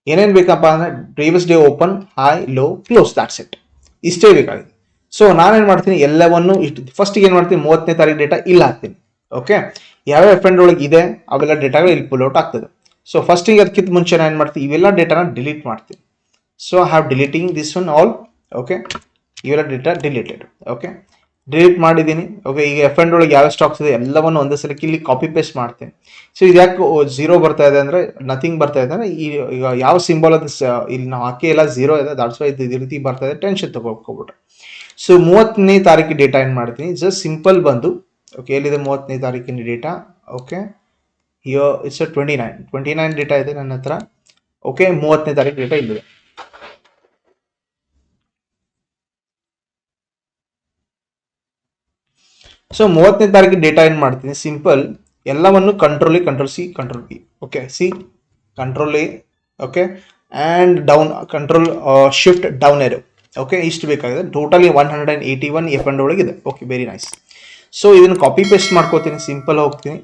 ಏನೇನು ಬೇಕಪ್ಪ ಅಂದರೆ previous day open high low close that's it ಇಷ್ಟೇ ಬೇಕಾಗಿದೆ. ಸೊ ನಾನೇನು ಮಾಡ್ತೀನಿ? ಎಲ್ಲವನ್ನು ಇಷ್ಟು ಫಸ್ಟಿಗೆ ಏನು ಮಾಡ್ತೀನಿ? ಮೂವತ್ತನೇ ತಾರೀಕು ಡೇಟಾ ಇಲ್ಲ ಹಾಕ್ತೀನಿ. ಓಕೆ ಯಾವ್ಯಾವ ಫ್ರೆಂಡ್ ಒಳಗೆ ಇದೆ, ಅವೆಲ್ಲ ಡೇಟಾಗಳು ಇಲ್ಲಿ ಪುಲ್ಔಟ್ ಆಗ್ತದೆ. ಸೊ ಫಸ್ಟಿಗೆ ಅದಕ್ಕಿಂತ ಮುಂಚೆ ನಾನು ಏನು ಮಾಡ್ತೀನಿ? ಇವೆಲ್ಲ ಡೇಟಾನ ಡಿಲೀಟ್ ಮಾಡ್ತೀನಿ. So I have deleting this one all okay ಇವೆಲ್ಲ ಡೇಟಾ ಡಿಲೀಟೆಡ್ ಓಕೆ ಡಿಲೀಟ್ ಮಾಡಿದ್ದೀನಿ. ಓಕೆ ಈಗ ಎಫ್ ಎಂಡ್ ಒಳಗೆ ಯಾವ ಸ್ಟಾಕ್ಸ್ ಇದೆ, ಎಲ್ಲವನ್ನು ಒಂದೇ ಸಲಕ್ಕೆ ಇಲ್ಲಿ ಕಾಪಿ ಪೇಸ್ಟ್ ಮಾಡ್ತೀನಿ. ಸೊ ಇದು ಯಾಕೆ ಝೀರೋ ಬರ್ತಾ ಇದೆ ಅಂದರೆ ನಥಿಂಗ್ ಬರ್ತಾ ಇದೆ ಅಂದರೆ ಈಗ ಯಾವ ಸಿಂಬಲ್ ಅದು ಇಲ್ಲಿ ನಾವು ಹಾಕಿ ಎಲ್ಲ ಝೀರೋ ಇದೆ ದಾಟ್ಸ್ ವೈ ಇದು ರೀತಿ ಬರ್ತಾ ಇದೆ ಟೆನ್ಷನ್ ತಗೋಬಿಟ್ರೆ ಸೊ ಮೂವತ್ತನೇ ತಾರೀಕು ಡೇಟಾ ಏನು ಮಾಡ್ತೀನಿ ಜಸ್ಟ್ ಸಿಂಪಲ್ ಬಂದು ಓಕೆ ಎಲ್ಲಿದೆ ಮೂವತ್ತನೇ ತಾರೀಕಿನ data okay yo it's twenty nine twenty nine data ಇದೆ ನನ್ನ ಹತ್ರ. ಓಕೆ ಮೂವತ್ತನೇ ತಾರೀಕು ಡೇಟಾ ಇಲ್ಲಿದೆ. ಸೊ ಮೂವತ್ತನೇ ತಾರೀಕು ಡೇಟಾ ಏನು ಮಾಡ್ತೀನಿ? ಸಿಂಪಲ್ ಎಲ್ಲವನ್ನು control A control C control B okay C control A okay and down control shift down arrow okay ಇಷ್ಟು ಬೇಕಾಗಿದೆ. Totally one hundred and eighty one F and ಒಳಗಿದೆ okay very nice so ಇದನ್ನು copy paste ಮಾಡ್ಕೋತೀನಿ. Simple ಹೋಗ್ತೀನಿ.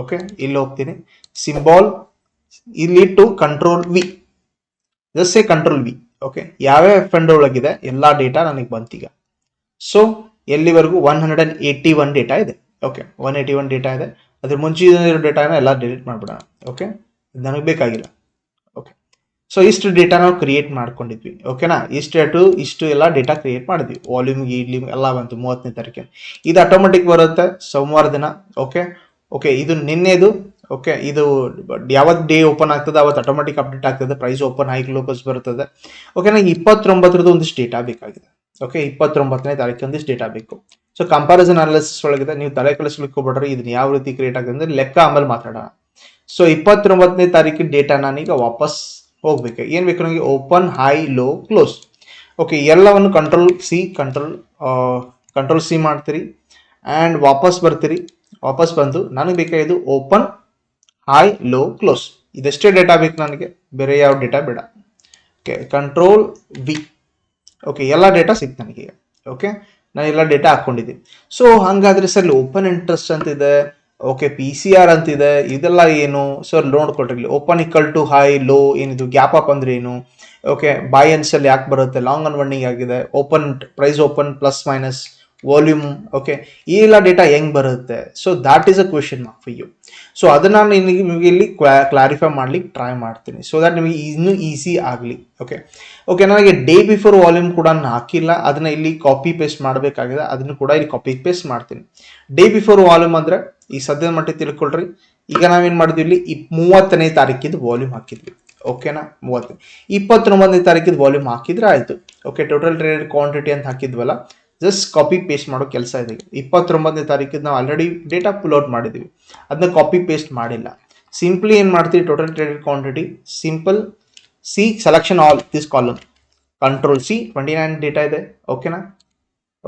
Okay ಇಲ್ಲಿ ಹೋಗ್ತೀನಿ. Symbol to control V just A control V okay ಯಾವ್ಯಾವ F and ಒಳಗಿದೆ? ಎಲ್ಲ ಡೇಟಾ ನನಗೆ ಬಂತೀಗ. ಸೊ ಎಲ್ಲಿವರೆಗೂ one hundred and eighty one data ಇದೆ. Okay one eighty one data ಇದೆ. ಅದ್ರ ಮುಂಚೆ ಇರೋ ಡೇಟಾನ ಎಲ್ಲ ಡಿಲೀಟ್ ಮಾಡಿಬಿಡೋಣ. ಓಕೆ ನನಗೆ ಬೇಕಾಗಿಲ್ಲ. ಓಕೆ ಸೊ ಇಷ್ಟು ಡೇಟಾ ನಾವು ಕ್ರಿಯೇಟ್ ಮಾಡ್ಕೊಂಡಿದ್ವಿ. ಓಕೆನಾ ಇಷ್ಟು ಟು ಇಷ್ಟು ಎಲ್ಲ ಡೇಟಾ ಕ್ರಿಯೇಟ್ ಮಾಡಿದ್ವಿ. ವಾಲ್ಯೂಮ್ ಇಡ್ಲಿ ಎಲ್ಲ ಬಂತು ಮೂವತ್ತನೇ ತಾರೀಕು ಇದು ಆಟೋಮೆಟಿಕ್ ಬರುತ್ತೆ ಸೋಮವಾರ ದಿನ. ಓಕೆ ಓಕೆ ಇದು ನಿನ್ನೆದು. ಓಕೆ ಇದು ಯಾವತ್ತು ಡೇ ಓಪನ್ ಆಗ್ತದೆ ಅವತ್ತು ಆಟೋಮೆಟಿಕ್ ಅಪ್ಡೇಟ್ ಆಗ್ತದೆ ಪ್ರೈಸ್ ಓಪನ್ ಆಗಿ ಲೋಕಸ್ ಬರ್ತದೆ ಓಕೆ ನನಗೆ ಇಪ್ಪತ್ತೊಂಬತ್ತರದ್ದು ಒಂದಿಷ್ಟು ಡೇಟಾ ಬೇಕಾಗಿದೆ. ಓಕೆ ಇಪ್ಪತ್ತೊಂಬತ್ತನೇ ತಾರೀಕು ಒಂದಿಷ್ಟು ಡೇಟಾ ಬೇಕು ಸೊ ಕಂಪಾರಿಸನ್ ಅನಾಲಿಸಿಸ್ ಒಳಗಿದೆ ನೀವು ತಲೆ ಕಳಿಸ್ಲಿಕ್ಕೆ ಇದನ್ನ ಯಾವ ರೀತಿ ಕ್ರಿಯೇಟ್ ಆಗಿದೆ ಅಂದ್ರೆ ಲೆಕ್ಕ ಆಮೇಲೆ ಮಾತಾಡೋಣ. ಸೊ ಇಪ್ಪತ್ತೊಂಬತ್ತನೇ ತಾರೀಕಿನ ಡೇಟಾ ನಾನೀಗ ವಾಪಸ್ ಹೋಗ್ಬೇಕು. ಏನು ಬೇಕು ನನಗೆ open high low close okay ಎಲ್ಲವನ್ನು control C control control C ಮಾಡ್ತೀರಿ. ಆ್ಯಂಡ್ ವಾಪಸ್ ಬರ್ತೀರಿ. ವಾಪಸ್ ಬಂದು ನನಗೆ ಬೇಕಾಗಿದ್ದು ಓಪನ್ ಹೈ ಲೋ ಕ್ಲೋಸ್ ಇದೆಷ್ಟೇ ಡೇಟಾ ಬೇಕು ನನಗೆ? ಬೇರೆ ಯಾವ ಡೇಟಾ ಬೇಡ. ಓಕೆ ಕಂಟ್ರೋಲ್ ವಿ ಓಕೆ ಎಲ್ಲ ಡೇಟಾ ಸಿಕ್ತು ನನಗೆ ಓಕೆ ನಾನು ಎಲ್ಲ ಡೇಟಾ ಹಾಕ್ಕೊಂಡಿದ್ದೀನಿ. ಸೊ ಹಾಗಾದ್ರೆ ಸರ್ ಓಪನ್ ಇಂಟ್ರೆಸ್ಟ್ ಅಂತಿದೆ. ಓಕೆ ಪಿ ಸಿ ಆರ್ ಅಂತಿದೆ. ಇದೆಲ್ಲ ಏನು? ಸರ್ ನೋಡ್ಕೊಳ್ರಿ. ಇಲ್ಲಿ open equal to high low ಏನಿದು ಗ್ಯಾಪ್ ಅಪ್ ಅಂದ್ರೆ ಏನು? ಓಕೆ ಬೈ ಅನ್ಸಲ್ಲಿ ಸೆಲ್ ಯಾಕೆ ಬರುತ್ತೆ? ಲಾಂಗ್ ಅನ್ ವರ್ನಿಂಗ್ ಆಗಿದೆ. Open price open plus minus volume okay ಈ ಎಲ್ಲ ಡೇಟಾ ಹೆಂಗೆ ಬರುತ್ತೆ? So that is a question mark for you so ಅದನ್ನ ನಿಮಗೆ ನಿಮಗೆ ಇಲ್ಲಿ ಕ್ಲಾರಿಫೈ ಮಾಡ್ಲಿಕ್ಕೆ ಟ್ರೈ ಮಾಡ್ತೀನಿ. ಸೊ ದಟ್ ನಿಮಗೆ ಇನ್ನೂ ಈಸಿ ಆಗಲಿ ಓಕೆ ಓಕೆ ನನಗೆ ಡೇ ಬಿಫೋರ್ ವಾಲ್ಯೂಮ್ ಕೂಡ ನಾನು ಹಾಕಿಲ್ಲ. ಅದನ್ನ ಇಲ್ಲಿ ಕಾಪಿ ಪೇಸ್ಟ್ ಮಾಡಬೇಕಾಗಿದೆ. ಅದನ್ನು ಕೂಡ ಇಲ್ಲಿ ಕಾಪಿ ಪೇಸ್ಟ್ ಮಾಡ್ತೀನಿ. ಡೇ ಬಿಫೋರ್ ವಾಲ್ಯೂಮ್ ಅಂದ್ರೆ, ಈ ಸದ್ಯದ ಮಟ್ಟಿಗೆ ತಿಳ್ಕೊಳ್ರಿ. ಈಗ ನಾವೇನು ಮಾಡಿದ್ವಿ ಇಲ್ಲಿ? ಇಪ್ ಮೂವತ್ತನೇ ತಾರೀಕಿದ್ದು ವಾಲ್ಯೂಮ್ ಹಾಕಿದ್ವಿ ಓಕೆನಾ ಮೂವತ್ತು ಇಪ್ಪತ್ತೊಂಬತ್ತನೇ ತಾರೀಕಿದ ವಾಲ್ಯೂಮ್ ಹಾಕಿದ್ರೆ ಆಯಿತು ಓಕೆ ಟೋಟಲ್ ಟ್ರೇಡ್ ಕ್ವಾಂಟಿಟಿ ಅಂತ ಹಾಕಿದ್ವಲ್ಲ ಜಸ್ಟ್ ಕಾಪಿ ಪೇಸ್ಟ್ ಮಾಡೋ ಕೆಲಸ ಇದೆ. ಇಪ್ಪತ್ತೊಂಬತ್ತನೇ ತಾರೀಕಿಗೆ ನಾವು ಆಲ್ರೆಡಿ ಡೇಟಾ ಪುಲ್ ಔಟ್ ಮಾಡಿದ್ದೀವಿ ಅದನ್ನ ಕಾಪಿ ಪೇಸ್ಟ್ ಮಾಡಿಲ್ಲ. ಸಿಂಪ್ಲಿ ಏನು ಮಾಡ್ತೀವಿ? Total traded quantity simple see selection all this column control C twenty nine data ಇದೆ ಓಕೆನಾ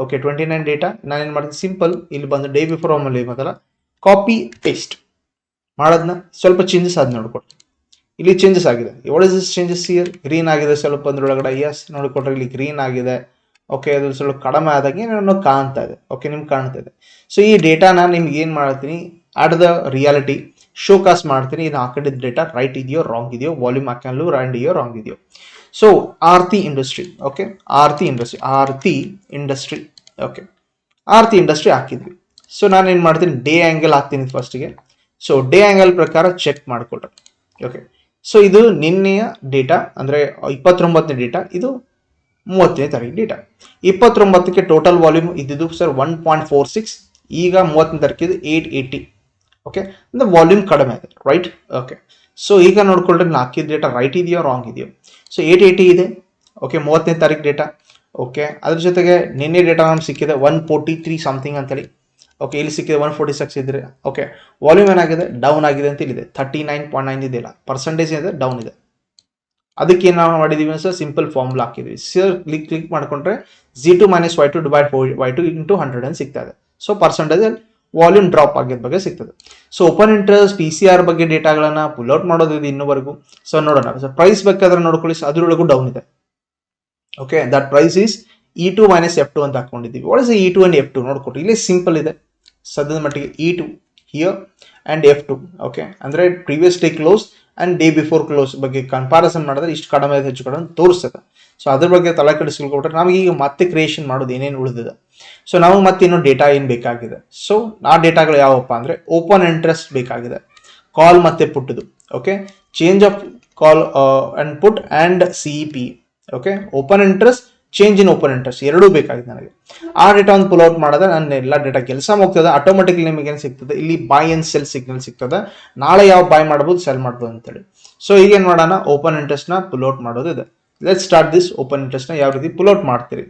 ಓಕೆ ಟ್ವೆಂಟಿ ನೈನ್ ಡೇಟಾ ನಾನೇನು ಮಾಡ್ತೀನಿ? ಸಿಂಪಲ್ ಇಲ್ಲಿ ಬಂದು ಡೇ ಬಿಫೋರ್ ಆಮೇಲೆ ಮೊದಲ ಕಾಪಿ ಪೇಸ್ಟ್ ಮಾಡೋದನ್ನ ಸ್ವಲ್ಪ ಚೇಂಜಸ್ ಅದು ನೋಡ್ಕೊಡ್ರಿ ಇಲ್ಲಿ ಚೇಂಜಸ್ ಆಗಿದೆ. ಇಸ್ ಚೇಂಜಸ್ ಇಯರ್ ಗ್ರೀನ್ ಆಗಿದೆ ಸ್ವಲ್ಪ ಅಂದ್ರೊಳಗಡೆ. ಎಸ್ ನೋಡಿಕೊಟ್ರೆ ಇಲ್ಲಿ ಗ್ರೀನ್ ಆಗಿದೆ. ಓಕೆ ಅದು ಸ್ವಲ್ಪ ಕಡಿಮೆ ಆದಾಗೆ ಏನೋ ಕಾಣ್ತಾ ಇದೆ. ಓಕೆ ನಿಮ್ಗೆ ಕಾಣ್ತಾ ಇದೆ. ಸೊ ಈ ಡೇಟಾನ ನಿಮ್ಗೆ ಏನು ಮಾಡ್ತೀನಿ? At the reality show cast ಮಾಡ್ತೀನಿ. ಇದು ಹಾಕೊಂಡಿದ್ದ ಡೇಟಾ ರೈಟ್ ಇದೆಯೋ ರಾಂಗ್ ಇದೆಯೋ ವಾಲ್ಯೂಮ್ ಹಾಕಲು ರೈಂಡ್ ಇದೆಯೋ ರಾಂಗ್ ಇದೆಯೋ. So Aarti industry okay Aarti industry Aarti industry okay Aarti industry ಹಾಕಿದ್ವಿ. ಸೊ ನಾನು ಏನು ಮಾಡ್ತೀನಿ? ಡೇ ಆ್ಯಂಗಲ್ ಹಾಕ್ತೀನಿ ಫಸ್ಟಿಗೆ ಸೊ ಡೇ ಆ್ಯಂಗಲ್ ಪ್ರಕಾರ ಚೆಕ್ ಮಾಡಿಕೊಟ್ರೆ ಓಕೆ ಸೊ ಇದು ನಿನ್ನೆಯ ಡೇಟಾ ಅಂದರೆ ಇಪ್ಪತ್ತೊಂಬತ್ತನೇ ಡೇಟಾ ಇದು ಮೂವತ್ತನೇ ತಾರೀಕು ಡೇಟಾ ಇಪ್ಪತ್ತೊಂಬತ್ತಕ್ಕೆ ಟೋಟಲ್ ವಾಲ್ಯೂಮ್ ಇದ್ದಿದ್ದು sir one point four six ಈಗ ಮೂವತ್ತನೇ ತಾರೀಕಿದು ಏಯ್ಟ್ ಏಯ್ಟಿ ಓಕೆ ಅಂದರೆ ವಾಲ್ಯೂಮ್ ಕಡಿಮೆ ಆಗಿದೆ ರೈಟ್ ಓಕೆ ಸೊ ಈಗ ನೋಡ್ಕೊಳ್ರಿ ನಾನು ಹಾಕಿದ ಡೇಟಾ ರೈಟ್ ಇದೆಯೋ ರಾಂಗ್ ಇದೆಯೋ. ಸೊ ಏಯ್ಟ್ ಏಯ್ಟಿ ಇದೆ. ಓಕೆ ಮೂವತ್ತನೇ ತಾರೀಕು ಡೇಟಾ ಓಕೆ ಅದ್ರ ಜೊತೆಗೆ ನಿನ್ನೆ ಡೇಟಾ ನಮ್ಗೆ ಸಿಕ್ಕಿದೆ ಒನ್ ಫೋರ್ಟಿ ತ್ರೀ ಸಮಥಿಂಗ್ ಅಂತೇಳಿ. ಓಕೆ ಇಲ್ಲಿ ಸಿಕ್ಕಿದೆ ಒನ್ ಫೋರ್ಟಿ ಸಿಕ್ಸ್ ಇದ್ರೆ. ಓಕೆ ವಾಲ್ಯೂಮ್ ಏನಾಗಿದೆ? ಡೌನ್ ಆಗಿದೆ ಅಂತ ಇಲ್ಲಿದೆ ತರ್ಟಿ ನೈನ್ ಪಾಯಿಂಟ್ ನೈನ್ ಇದೆಯಲ್ಲ ಪರ್ಸೆಂಟೇಜ್ ಏನಿದೆ? ಡೌನ್ ಇದೆ. ಅದಕ್ಕೆ ನಾವು ಮಾಡಿದೀವಿ ಸರ್ ಸಿಂಪಲ್ ಫಾರ್ಮುಲಾ ಹಾಕಿದ್ವಿ. ಸರ್ ಕ್ಲಿಕ್ ಕ್ಲಿಕ್ ಮಾಡ್ಕೊಂಡ್ರೆ G two minus Y two divide Y two into hundred ಅಂತ ಸಿಗ್ತದೆ. ಸೊ ಪರ್ಸೆಂಟೇಜ್ ವಾಲ್ಯೂಮ್ ಡ್ರಾಪ್ ಆಗಿದ್ದ ಬಗ್ಗೆ ಸಿಗ್ತದೆ. So open interest P C R ಬಗ್ಗೆ ಡೇಟಾಗಳನ್ನ ಪುಲ್ ಔಟ್ ಮಾಡೋದಿದೆ ಇನ್ನೂವರೆಗೂ. ಸೊ ನೋಡೋಣ. ಸರ್ ಪ್ರೈಸ್ ಬೇಕಾದ್ರೆ ನೋಡ್ಕೊಳ್ಳಿ. ಅದ್ರೊಳಗೂ ಡೌನ್ ಇದೆ. Okay that price is E two minus F two ಅಂತ ಹಾಕೊಂಡಿದ್ದೀವಿ is E two and F two ನೋಡ್ಕೊಟ್ಟು. ಇಲ್ಲಿ ಸಿಂಪಲ್ ಇದೆ. ಸದ್ಯದ ಮಟ್ಟಿಗೆ E two here and F two okay ಅಂದರೆ previous day close and day before close ಬಗ್ಗೆ comparison ಮಾಡಿದ್ರೆ ಇಷ್ಟು ಕಡಿಮೆ ಹೆಚ್ಚು ಕಡಿಮೆ ತೋರಿಸ್ತದೆ. ಸೊ ಅದ್ರ ಬಗ್ಗೆ ತಲೆ ಕೆಡಿಸ್ಕೊಳ್ಬಿಟ್ರೆ ನಮಗೆ ಈಗ ಮತ್ತೆ ಕ್ರಿಯೇಷನ್ ಮಾಡೋದು ಏನೇನು ಉಳಿದಿದೆ. ಸೊ ನಮಗೆ ಮತ್ತೆ ಇನ್ನೂ ಡೇಟಾ ಏನು ಬೇಕಾಗಿದೆ? ಸೊ ಆ ಡೇಟಾಗಳು ಯಾವಪ್ಪ ಅಂದರೆ ಓಪನ್ ಇಂಟ್ರೆಸ್ಟ್ ಬೇಕಾಗಿದೆ. ಕಾಲ್ ಮತ್ತೆ ಪುಟ್ಟದು okay change of call and put and C P okay open interest change in open interest ಎರಡೂ ಬೇಕಾಗಿದೆ ನನಗೆ. ಆ ಡೇಟಾ ಒಂದು ಪುಲ್ ಔಟ್ ಮಾಡಿದ್ರೆ ನನ್ನ ಎಲ್ಲ ಡೇಟಾ ಕೆಲಸ ಹೋಗ್ತದೆ ಆಟೋಮೆಟಿಕ್ಲಿ ನಿಮಗೆ ಏನು ಸಿಗ್ತದೆ? ಇಲ್ಲಿ ಬೈ ಅಂಡ್ ಸೆಲ್ ಸಿಗ್ನಲ್ ಸಿಗ್ತದೆ. ನಾಳೆ ಯಾವ ಬಾಯ್ ಮಾಡ್ಬೋದು ಸೆಲ್ ಮಾಡ್ಬೋದು ಅಂತೇಳಿ. ಸೊ ಈಗೇನು ಮಾಡೋಣ? ಓಪನ್ ಇಂಟ್ರೆಸ್ಟ್ನ ಪುಲ್ ಔಟ್ ಮಾಡೋದು ಇದೆ. ಲೆಟ್ ಸ್ಟಾರ್ಟ್ ದಿಸ್ ಓಪನ್ ಇಂಟ್ರೆಸ್ಟ್ನ ಯಾವ ರೀತಿ ಪುಲ್ ಔಟ್ ಮಾಡ್ತೀರಿ?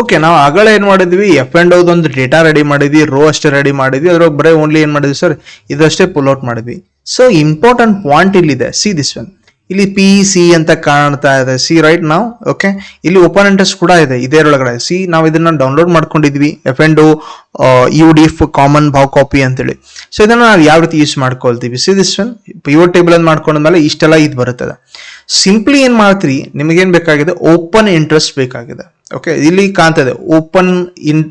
ಓಕೆ ನಾವು ಆಗಲೇ ಏನು ಮಾಡಿದ್ವಿ? ಎಫ್ ಅಂಡ್ ಒಂದು ಡೇಟಾ ರೆಡಿ ಮಾಡಿದ್ವಿ ರೋ ಅಷ್ಟೇ ರೆಡಿ ಮಾಡಿದ್ವಿ. ಅದ್ರೊಳಗೆ ಬರೀ ಓನ್ಲಿ ಏನು ಮಾಡಿದ್ವಿ ಸರ್ ಇದಷ್ಟೇ ಪುಲ್ ಔಟ್ ಮಾಡಿದ್ವಿ. ಸೊ ಇಂಪಾರ್ಟೆಂಟ್ ಪಾಯಿಂಟ್ ಇಲ್ಲಿದೆ. ಸಿ ದಿಸ್ ಒನ್ ಇಲ್ಲಿ ಪಿ ಸಿ ಅಂತ ಕಾಣ್ತಾ ಇದೆ. ಸಿ ರೈಟ್ ನಾವು ಓಕೆ ಇಲ್ಲಿ ಓಪನ್ ಇಂಟ್ರೆಸ್ಟ್ ಕೂಡ ಇದೆ ಇದರೊಳಗಡೆ ಸಿ ನಾವು ಇದನ್ನ ಡೌನ್ಲೋಡ್ ಮಾಡ್ಕೊಂಡಿದ್ವಿ. F and U D F common Bhau copy ಅಂತೇಳಿ. ಸೊ ಇದನ್ನ ನಾವು ಯಾವ ರೀತಿ ಯೂಸ್ ಮಾಡ್ಕೊಳ್ತೀವಿ? ಸಿ ದಿಸ್ ಒನ್ ಯುವ ಟೇಬಲ್ ಅಂತ ಮಾಡ್ಕೊಂಡ್ಮೇಲೆ ಇಷ್ಟೆಲ್ಲ ಇದು ಬರುತ್ತದೆ. ಸಿಂಪ್ಲಿ ಏನ್ ಮಾಡ್ತೀರಿ? ನಿಮಗೇನು ಬೇಕಾಗಿದೆ? ಓಪನ್ ಇಂಟ್ರೆಸ್ಟ್ ಬೇಕಾಗಿದೆ. ಓಕೆ ಇಲ್ಲಿ ಕಾಣ್ತದೆ. Open in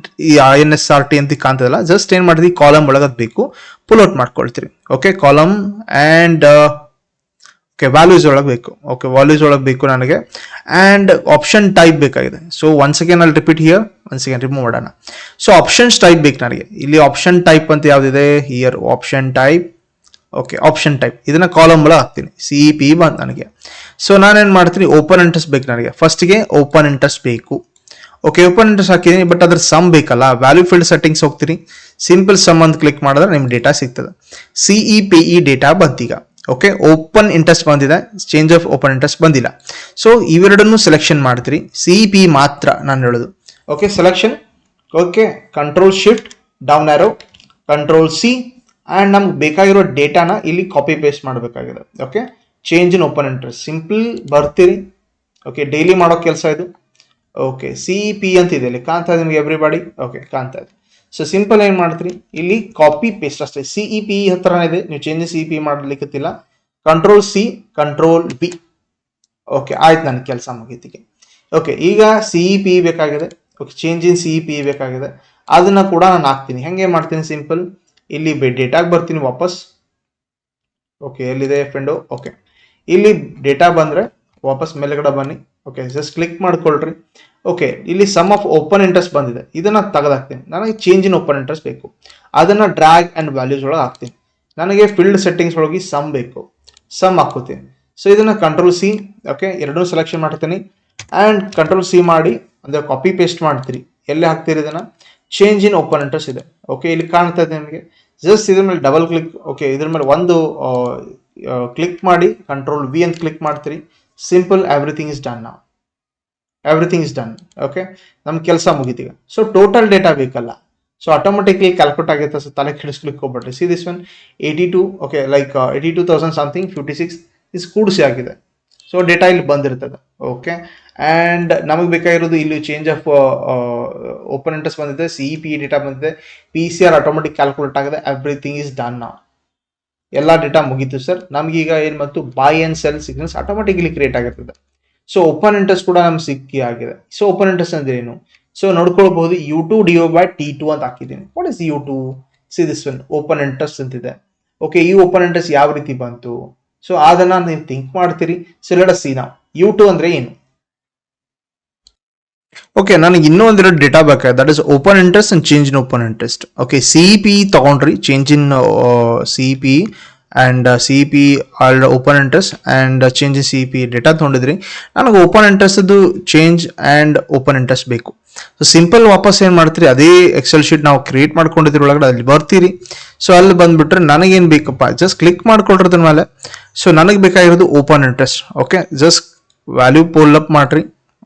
I N S R T ಅಂತ ಕಾಣ್ತದಲ್ಲ. ಜಸ್ಟ್ ಏನ್ ಮಾಡ್ತೀವಿ ಕಾಲಮ್ ಒಳಗದ್ ಬೇಕು. Pull out ಮಾಡ್ಕೊಳ್ತೀರಿ. Okay column and okay values ಒಳಗೆ ಬೇಕು. ಓಕೆ ವ್ಯಾಲ್ಯೂಸ್ ಒಳಗೆ ಬೇಕು ನನಗೆ. ಆ್ಯಂಡ್ ಆಪ್ಷನ್ ಟೈಪ್ ಬೇಕಾಗಿದೆ. ಸೊ ಒನ್ಸ್ ಅಗೇನ್ ಅಲ್ಲಿ repeat here once again remove ಮಾಡೋಣ. ಸೊ ಆಪ್ಷನ್ಸ್ ಟೈಪ್ ಬೇಕು ನನಗೆ. ಇಲ್ಲಿ ಆಪ್ಷನ್ ಟೈಪ್ ಅಂತ ಯಾವುದಿದೆ? Here option type okay option type ಇದನ್ನ ಕಾಲಮ್ ಒಳಗೆ ಹಾಕ್ತೀನಿ. ಸಿ ಪಿ ಬಂದು ನನಗೆ. ಸೊ ನಾನೇನು ಮಾಡ್ತೀನಿ? ಓಪನ್ ಇಂಟ್ರೆಸ್ಟ್ ಬೇಕು ನನಗೆ. ಫಸ್ಟ್ಗೆ ಓಪನ್ ಇಂಟ್ರೆಸ್ಟ್ ಬೇಕು. ಓಕೆ ಓಪನ್ ಇಂಟ್ರೆಸ್ಟ್ ಹಾಕಿದ್ದೀನಿ ಬಟ್ ಅದ್ರ ಸಮ್ ಬೇಕಲ್ಲ. ವ್ಯಾಲ್ಯೂ ಫೀಲ್ಡ್ ಸೆಟ್ಟಿಂಗ್ಸ್ ಹೋಗ್ತೀನಿ. ಸಿಂಪಲ್ ಸಮ್ ಅಂತ ಕ್ಲಿಕ್ ಮಾಡಿದ್ರೆ ನಿಮ್ಗೆ ಡೇಟಾ ಸಿಗ್ತದೆ. ಸಿಇ ಪಿ ಇ ಡೇಟಾ ಬಂತೀಗ. ಓಕೆ ಓಪನ್ ಇಂಟ್ರೆಸ್ಟ್ ಬಂದಿದೆ ಚೇಂಜ್ ಆಫ್ ಓಪನ್ ಇಂಟ್ರೆಸ್ಟ್ ಬಂದಿಲ್ಲ. ಸೊ ಇವೆರಡನ್ನು ಸೆಲೆಕ್ಷನ್ ಮಾಡ್ತೀರಿ. ಸಿ ಪಿ ಮಾತ್ರ ನಾನು ಹೇಳೋದು. Okay selection okay control shift down arrow control C and ನಮ್ಗೆ ಬೇಕಾಗಿರೋ ಡೇಟಾನ ಇಲ್ಲಿ ಕಾಪಿ ಪೇಸ್ಟ್ ಮಾಡಬೇಕಾಗಿದೆ. Okay change in open interest simple ಬರ್ತೀರಿ. ಓಕೆ ಡೈಲಿ ಮಾಡೋ ಕೆಲಸ ಇದು. ಓಕೆ ಸಿ ಪಿ ಅಂತ ಇದೆ ಇಲ್ಲಿ. ಕಾಣ್ತಾ ಇದೆ ನಿಮಗೆ ಎವ್ರಿಬಾಡಿ ಓಕೆ ಕಾಣ್ತಾ ಇದೆ. ಸೊ ಸಿಂಪಲ್ ಏನು ಮಾಡ್ತೀರಿ? ಇಲ್ಲಿ ಕಾಪಿ ಪೇಸ್ಟ್ ಅಷ್ಟೇ. ಸಿ ಇ ಪಿ ಹತ್ರನೇ ಇದೆ. ನೀವು changes E P ಮಾಡ್ಲಿಕ್ಕತ್ತಿಲ್ಲ. Control C control B okay ಆಯ್ತು ನನ್ನ ಕೆಲಸ ಮುಗೀತಿಗೆ. ಓಕೆ ಈಗ ಸಿ ಇ ಪಿ ಬೇಕಾಗಿದೆ. Okay change in C E P ಬೇಕಾಗಿದೆ. ಅದನ್ನ ಕೂಡ ನಾನು ಹಾಕ್ತೀನಿ. ಹೆಂಗೆ ಮಾಡ್ತೀನಿ ಸಿಂಪಲ್ ಇಲ್ಲಿ ಡೇಟಾಗೆ ಬರ್ತೀನಿ ವಾಪಸ್. ಓಕೆ ಎಲ್ಲಿದೆ ಫ್ರೆಂಡು ಓಕೆ ಇಲ್ಲಿ ಡೇಟಾ ಬಂದರೆ ವಾಪಸ್ ಮೇಲೆಗಡೆ ಬನ್ನಿ. ಓಕೆ ಜಸ್ಟ್ ಕ್ಲಿಕ್ ಮಾಡ್ಕೊಳ್ರಿ. ಓಕೆ ಇಲ್ಲಿ ಸಮ್ ಆಫ್ ಓಪನ್ ಇಂಟ್ರೆಸ್ಟ್ ಬಂದಿದೆ. ಇದನ್ನ ತೆಗೆದಾಕ್ತೀನಿ. ನನಗೆ ಚೇಂಜ್ ಇನ್ ಓಪನ್ ಇಂಟ್ರೆಸ್ಟ್ ಬೇಕು. ಅದನ್ನ ಡ್ರ್ಯಾಗ್ ಆ್ಯಂಡ್ ವ್ಯಾಲ್ಯೂಸ್ ಒಳಗೆ ಹಾಕ್ತೀನಿ. ನನಗೆ ಫೀಲ್ಡ್ ಸೆಟ್ಟಿಂಗ್ಸ್ ಒಳಗೆ ಸಮ್ ಬೇಕು. ಸಮ್ ಹಾಕೋತೀನಿ ಸೊ ಇದನ್ನ ಕಂಟ್ರೋಲ್ ಸಿ ಓಕೆ ಎರಡೂ ಸೆಲೆಕ್ಷನ್ ಮಾಡ್ತೀನಿ ಆ್ಯಂಡ್ ಕಂಟ್ರೋಲ್ ಸಿ ಮಾಡಿ, ಅಂದರೆ ಕಾಪಿ ಪೇಸ್ಟ್ ಮಾಡ್ತೀರಿ. ಎಲ್ಲಿ ಹಾಕ್ತೀರಿ ಇದನ್ನ? ಚೇಂಜ್ ಇನ್ ಓಪನ್ ಇಂಟ್ರೆಸ್ಟ್ ಇದೆ. ಓಕೆ ಇಲ್ಲಿ ಕಾಣ್ತಾ ಇದೆ ನಿಮಗೆ. ಜಸ್ಟ್ ಇದ್ರ ಮೇಲೆ ಡಬಲ್ ಕ್ಲಿಕ್ ಓಕೆ ಇದ್ರ ಮೇಲೆ ಒಂದು ಕ್ಲಿಕ್ ಮಾಡಿ ಕಂಟ್ರೋಲ್ ವಿ ಅಂತ ಕ್ಲಿಕ್ ಮಾಡ್ತೀರಿ. ಸಿಂಪಲ್ ಎವ್ರಿಥಿಂಗ್ ಇಸ್ ಡನ್ ನಾವು ಎವ್ರಿಥಿಂಗ್ ಇಸ್ ಡನ್ ಓಕೆ ನಮ್ಮ ಕೆಲಸ ಮುಗಿತೀವಿ. ಸೊ ಟೋಟಲ್ ಡೇಟಾ ಬೇಕಲ್ಲ. ಸೊ ಆಟೋಮೆಟಿಕ್ಲಿ ಕ್ಯಾಲ್ಕುಲೇಟ್ ಆಗುತ್ತೆ ಸೊ ತಲೆ ಕೆಡಿಸ್ಲಿಕ್ಕೆ ಹೋಗ್ಬೇಡ್ರಿ. See this one eighty two okay like eighty two thousand something fifty six is ಕೂಡಿಸಿ ಆಗಿದೆ. ಸೊ ಡೇಟಾ ಇಲ್ಲಿ ಬಂದಿರ್ತದೆ ಓಕೆ ಆ್ಯಂಡ್ ನಮಗೆ ಬೇಕಾಗಿರೋದು ಇಲ್ಲಿ ಚೇಂಜ್ ಆಫ್ ಓಪನ್ ಇಂಟ್ರೆಸ್ಟ್ ಬಂದಿದೆ ಸಿ ಇ ಪಿ ಡೇಟಾ ಬಂದಿದೆ. P C R automatic calculate ಆಗಿದೆ. ಎವ್ರಿಥಿಂಗ್ ಇಸ್ ಡನ್ ನಾವು ಎಲ್ಲ ಡೇಟಾ ಮುಗೀತು ಸರ್ ನಮಗೀಗ ಏನು ಮತ್ತು buy and sell signals automatically create ಆಗಿರ್ತದೆ. ಸೊ ಓಪನ್ ಇಂಟ್ರೆಸ್ಟ್ ಕೂಡ ನಮ್ಗೆ ಸಿಕ್ಕಿ ಆಗಿದೆ. ಸೊ ಓಪನ್ ಇಂಟ್ರೆಸ್ಟ್ ಅಂದ್ರೆ ಏನು? So ನೋಡ್ಕೊಳ್ಬಹುದು U two D O by T two ಹಾಕಿದ್ದೀನಿ. What is U two see this one open interest ಅಂತಿದೆ. ಓಕೆ ಈ ಓಪನ್ ಇಂಟ್ರೆಸ್ಟ್ ಯಾವ ರೀತಿ ಬಂತು? ಸೊ ಅದನ್ನ ನೀವು ಥಿಂಕ್ ಮಾಡ್ತೀರಿ. ಸೊ ಲೆಟ್ ಸಿ ನಾವು ಯು ಟು ಅಂದ್ರೆ ಏನು? ಓಕೆ ನನಗೆ ಇನ್ನೂ ಒಂದೆರಡು ಡೇಟಾ ಬೇಕಾಗಿದೆ. That is open interest and change in open interest okay C P ತಗೊಂಡ್ರಿ. Change in C P and C P old open interest and change in C P data ತೊಗೊಂಡಿದ್ರಿ. ನನಗೆ open ಇಂಟ್ರೆಸ್ಟ್ದು change and open interest ಬೇಕು. So simple ವಾಪಸ್ ಏನು ಮಾಡ್ತೀರಿ? ಅದೇ Excel sheet ನಾವು create ಮಾಡ್ಕೊಂಡಿದ್ರಿ ಒಳಗಡೆ, ಅಲ್ಲಿ ಬರ್ತೀರಿ. ಸೊ ಅಲ್ಲಿ ಬಂದುಬಿಟ್ರೆ ನನಗೇನು ಬೇಕಪ್ಪ? ಜಸ್ಟ್ ಕ್ಲಿಕ್ ಮಾಡ್ಕೊಳ್ರದ್ರ ಮೇಲೆ. ಸೊ ನನಗೆ ಬೇಕಾಗಿರೋದು open interest okay just value pull up ಮಾಡ್ರಿ.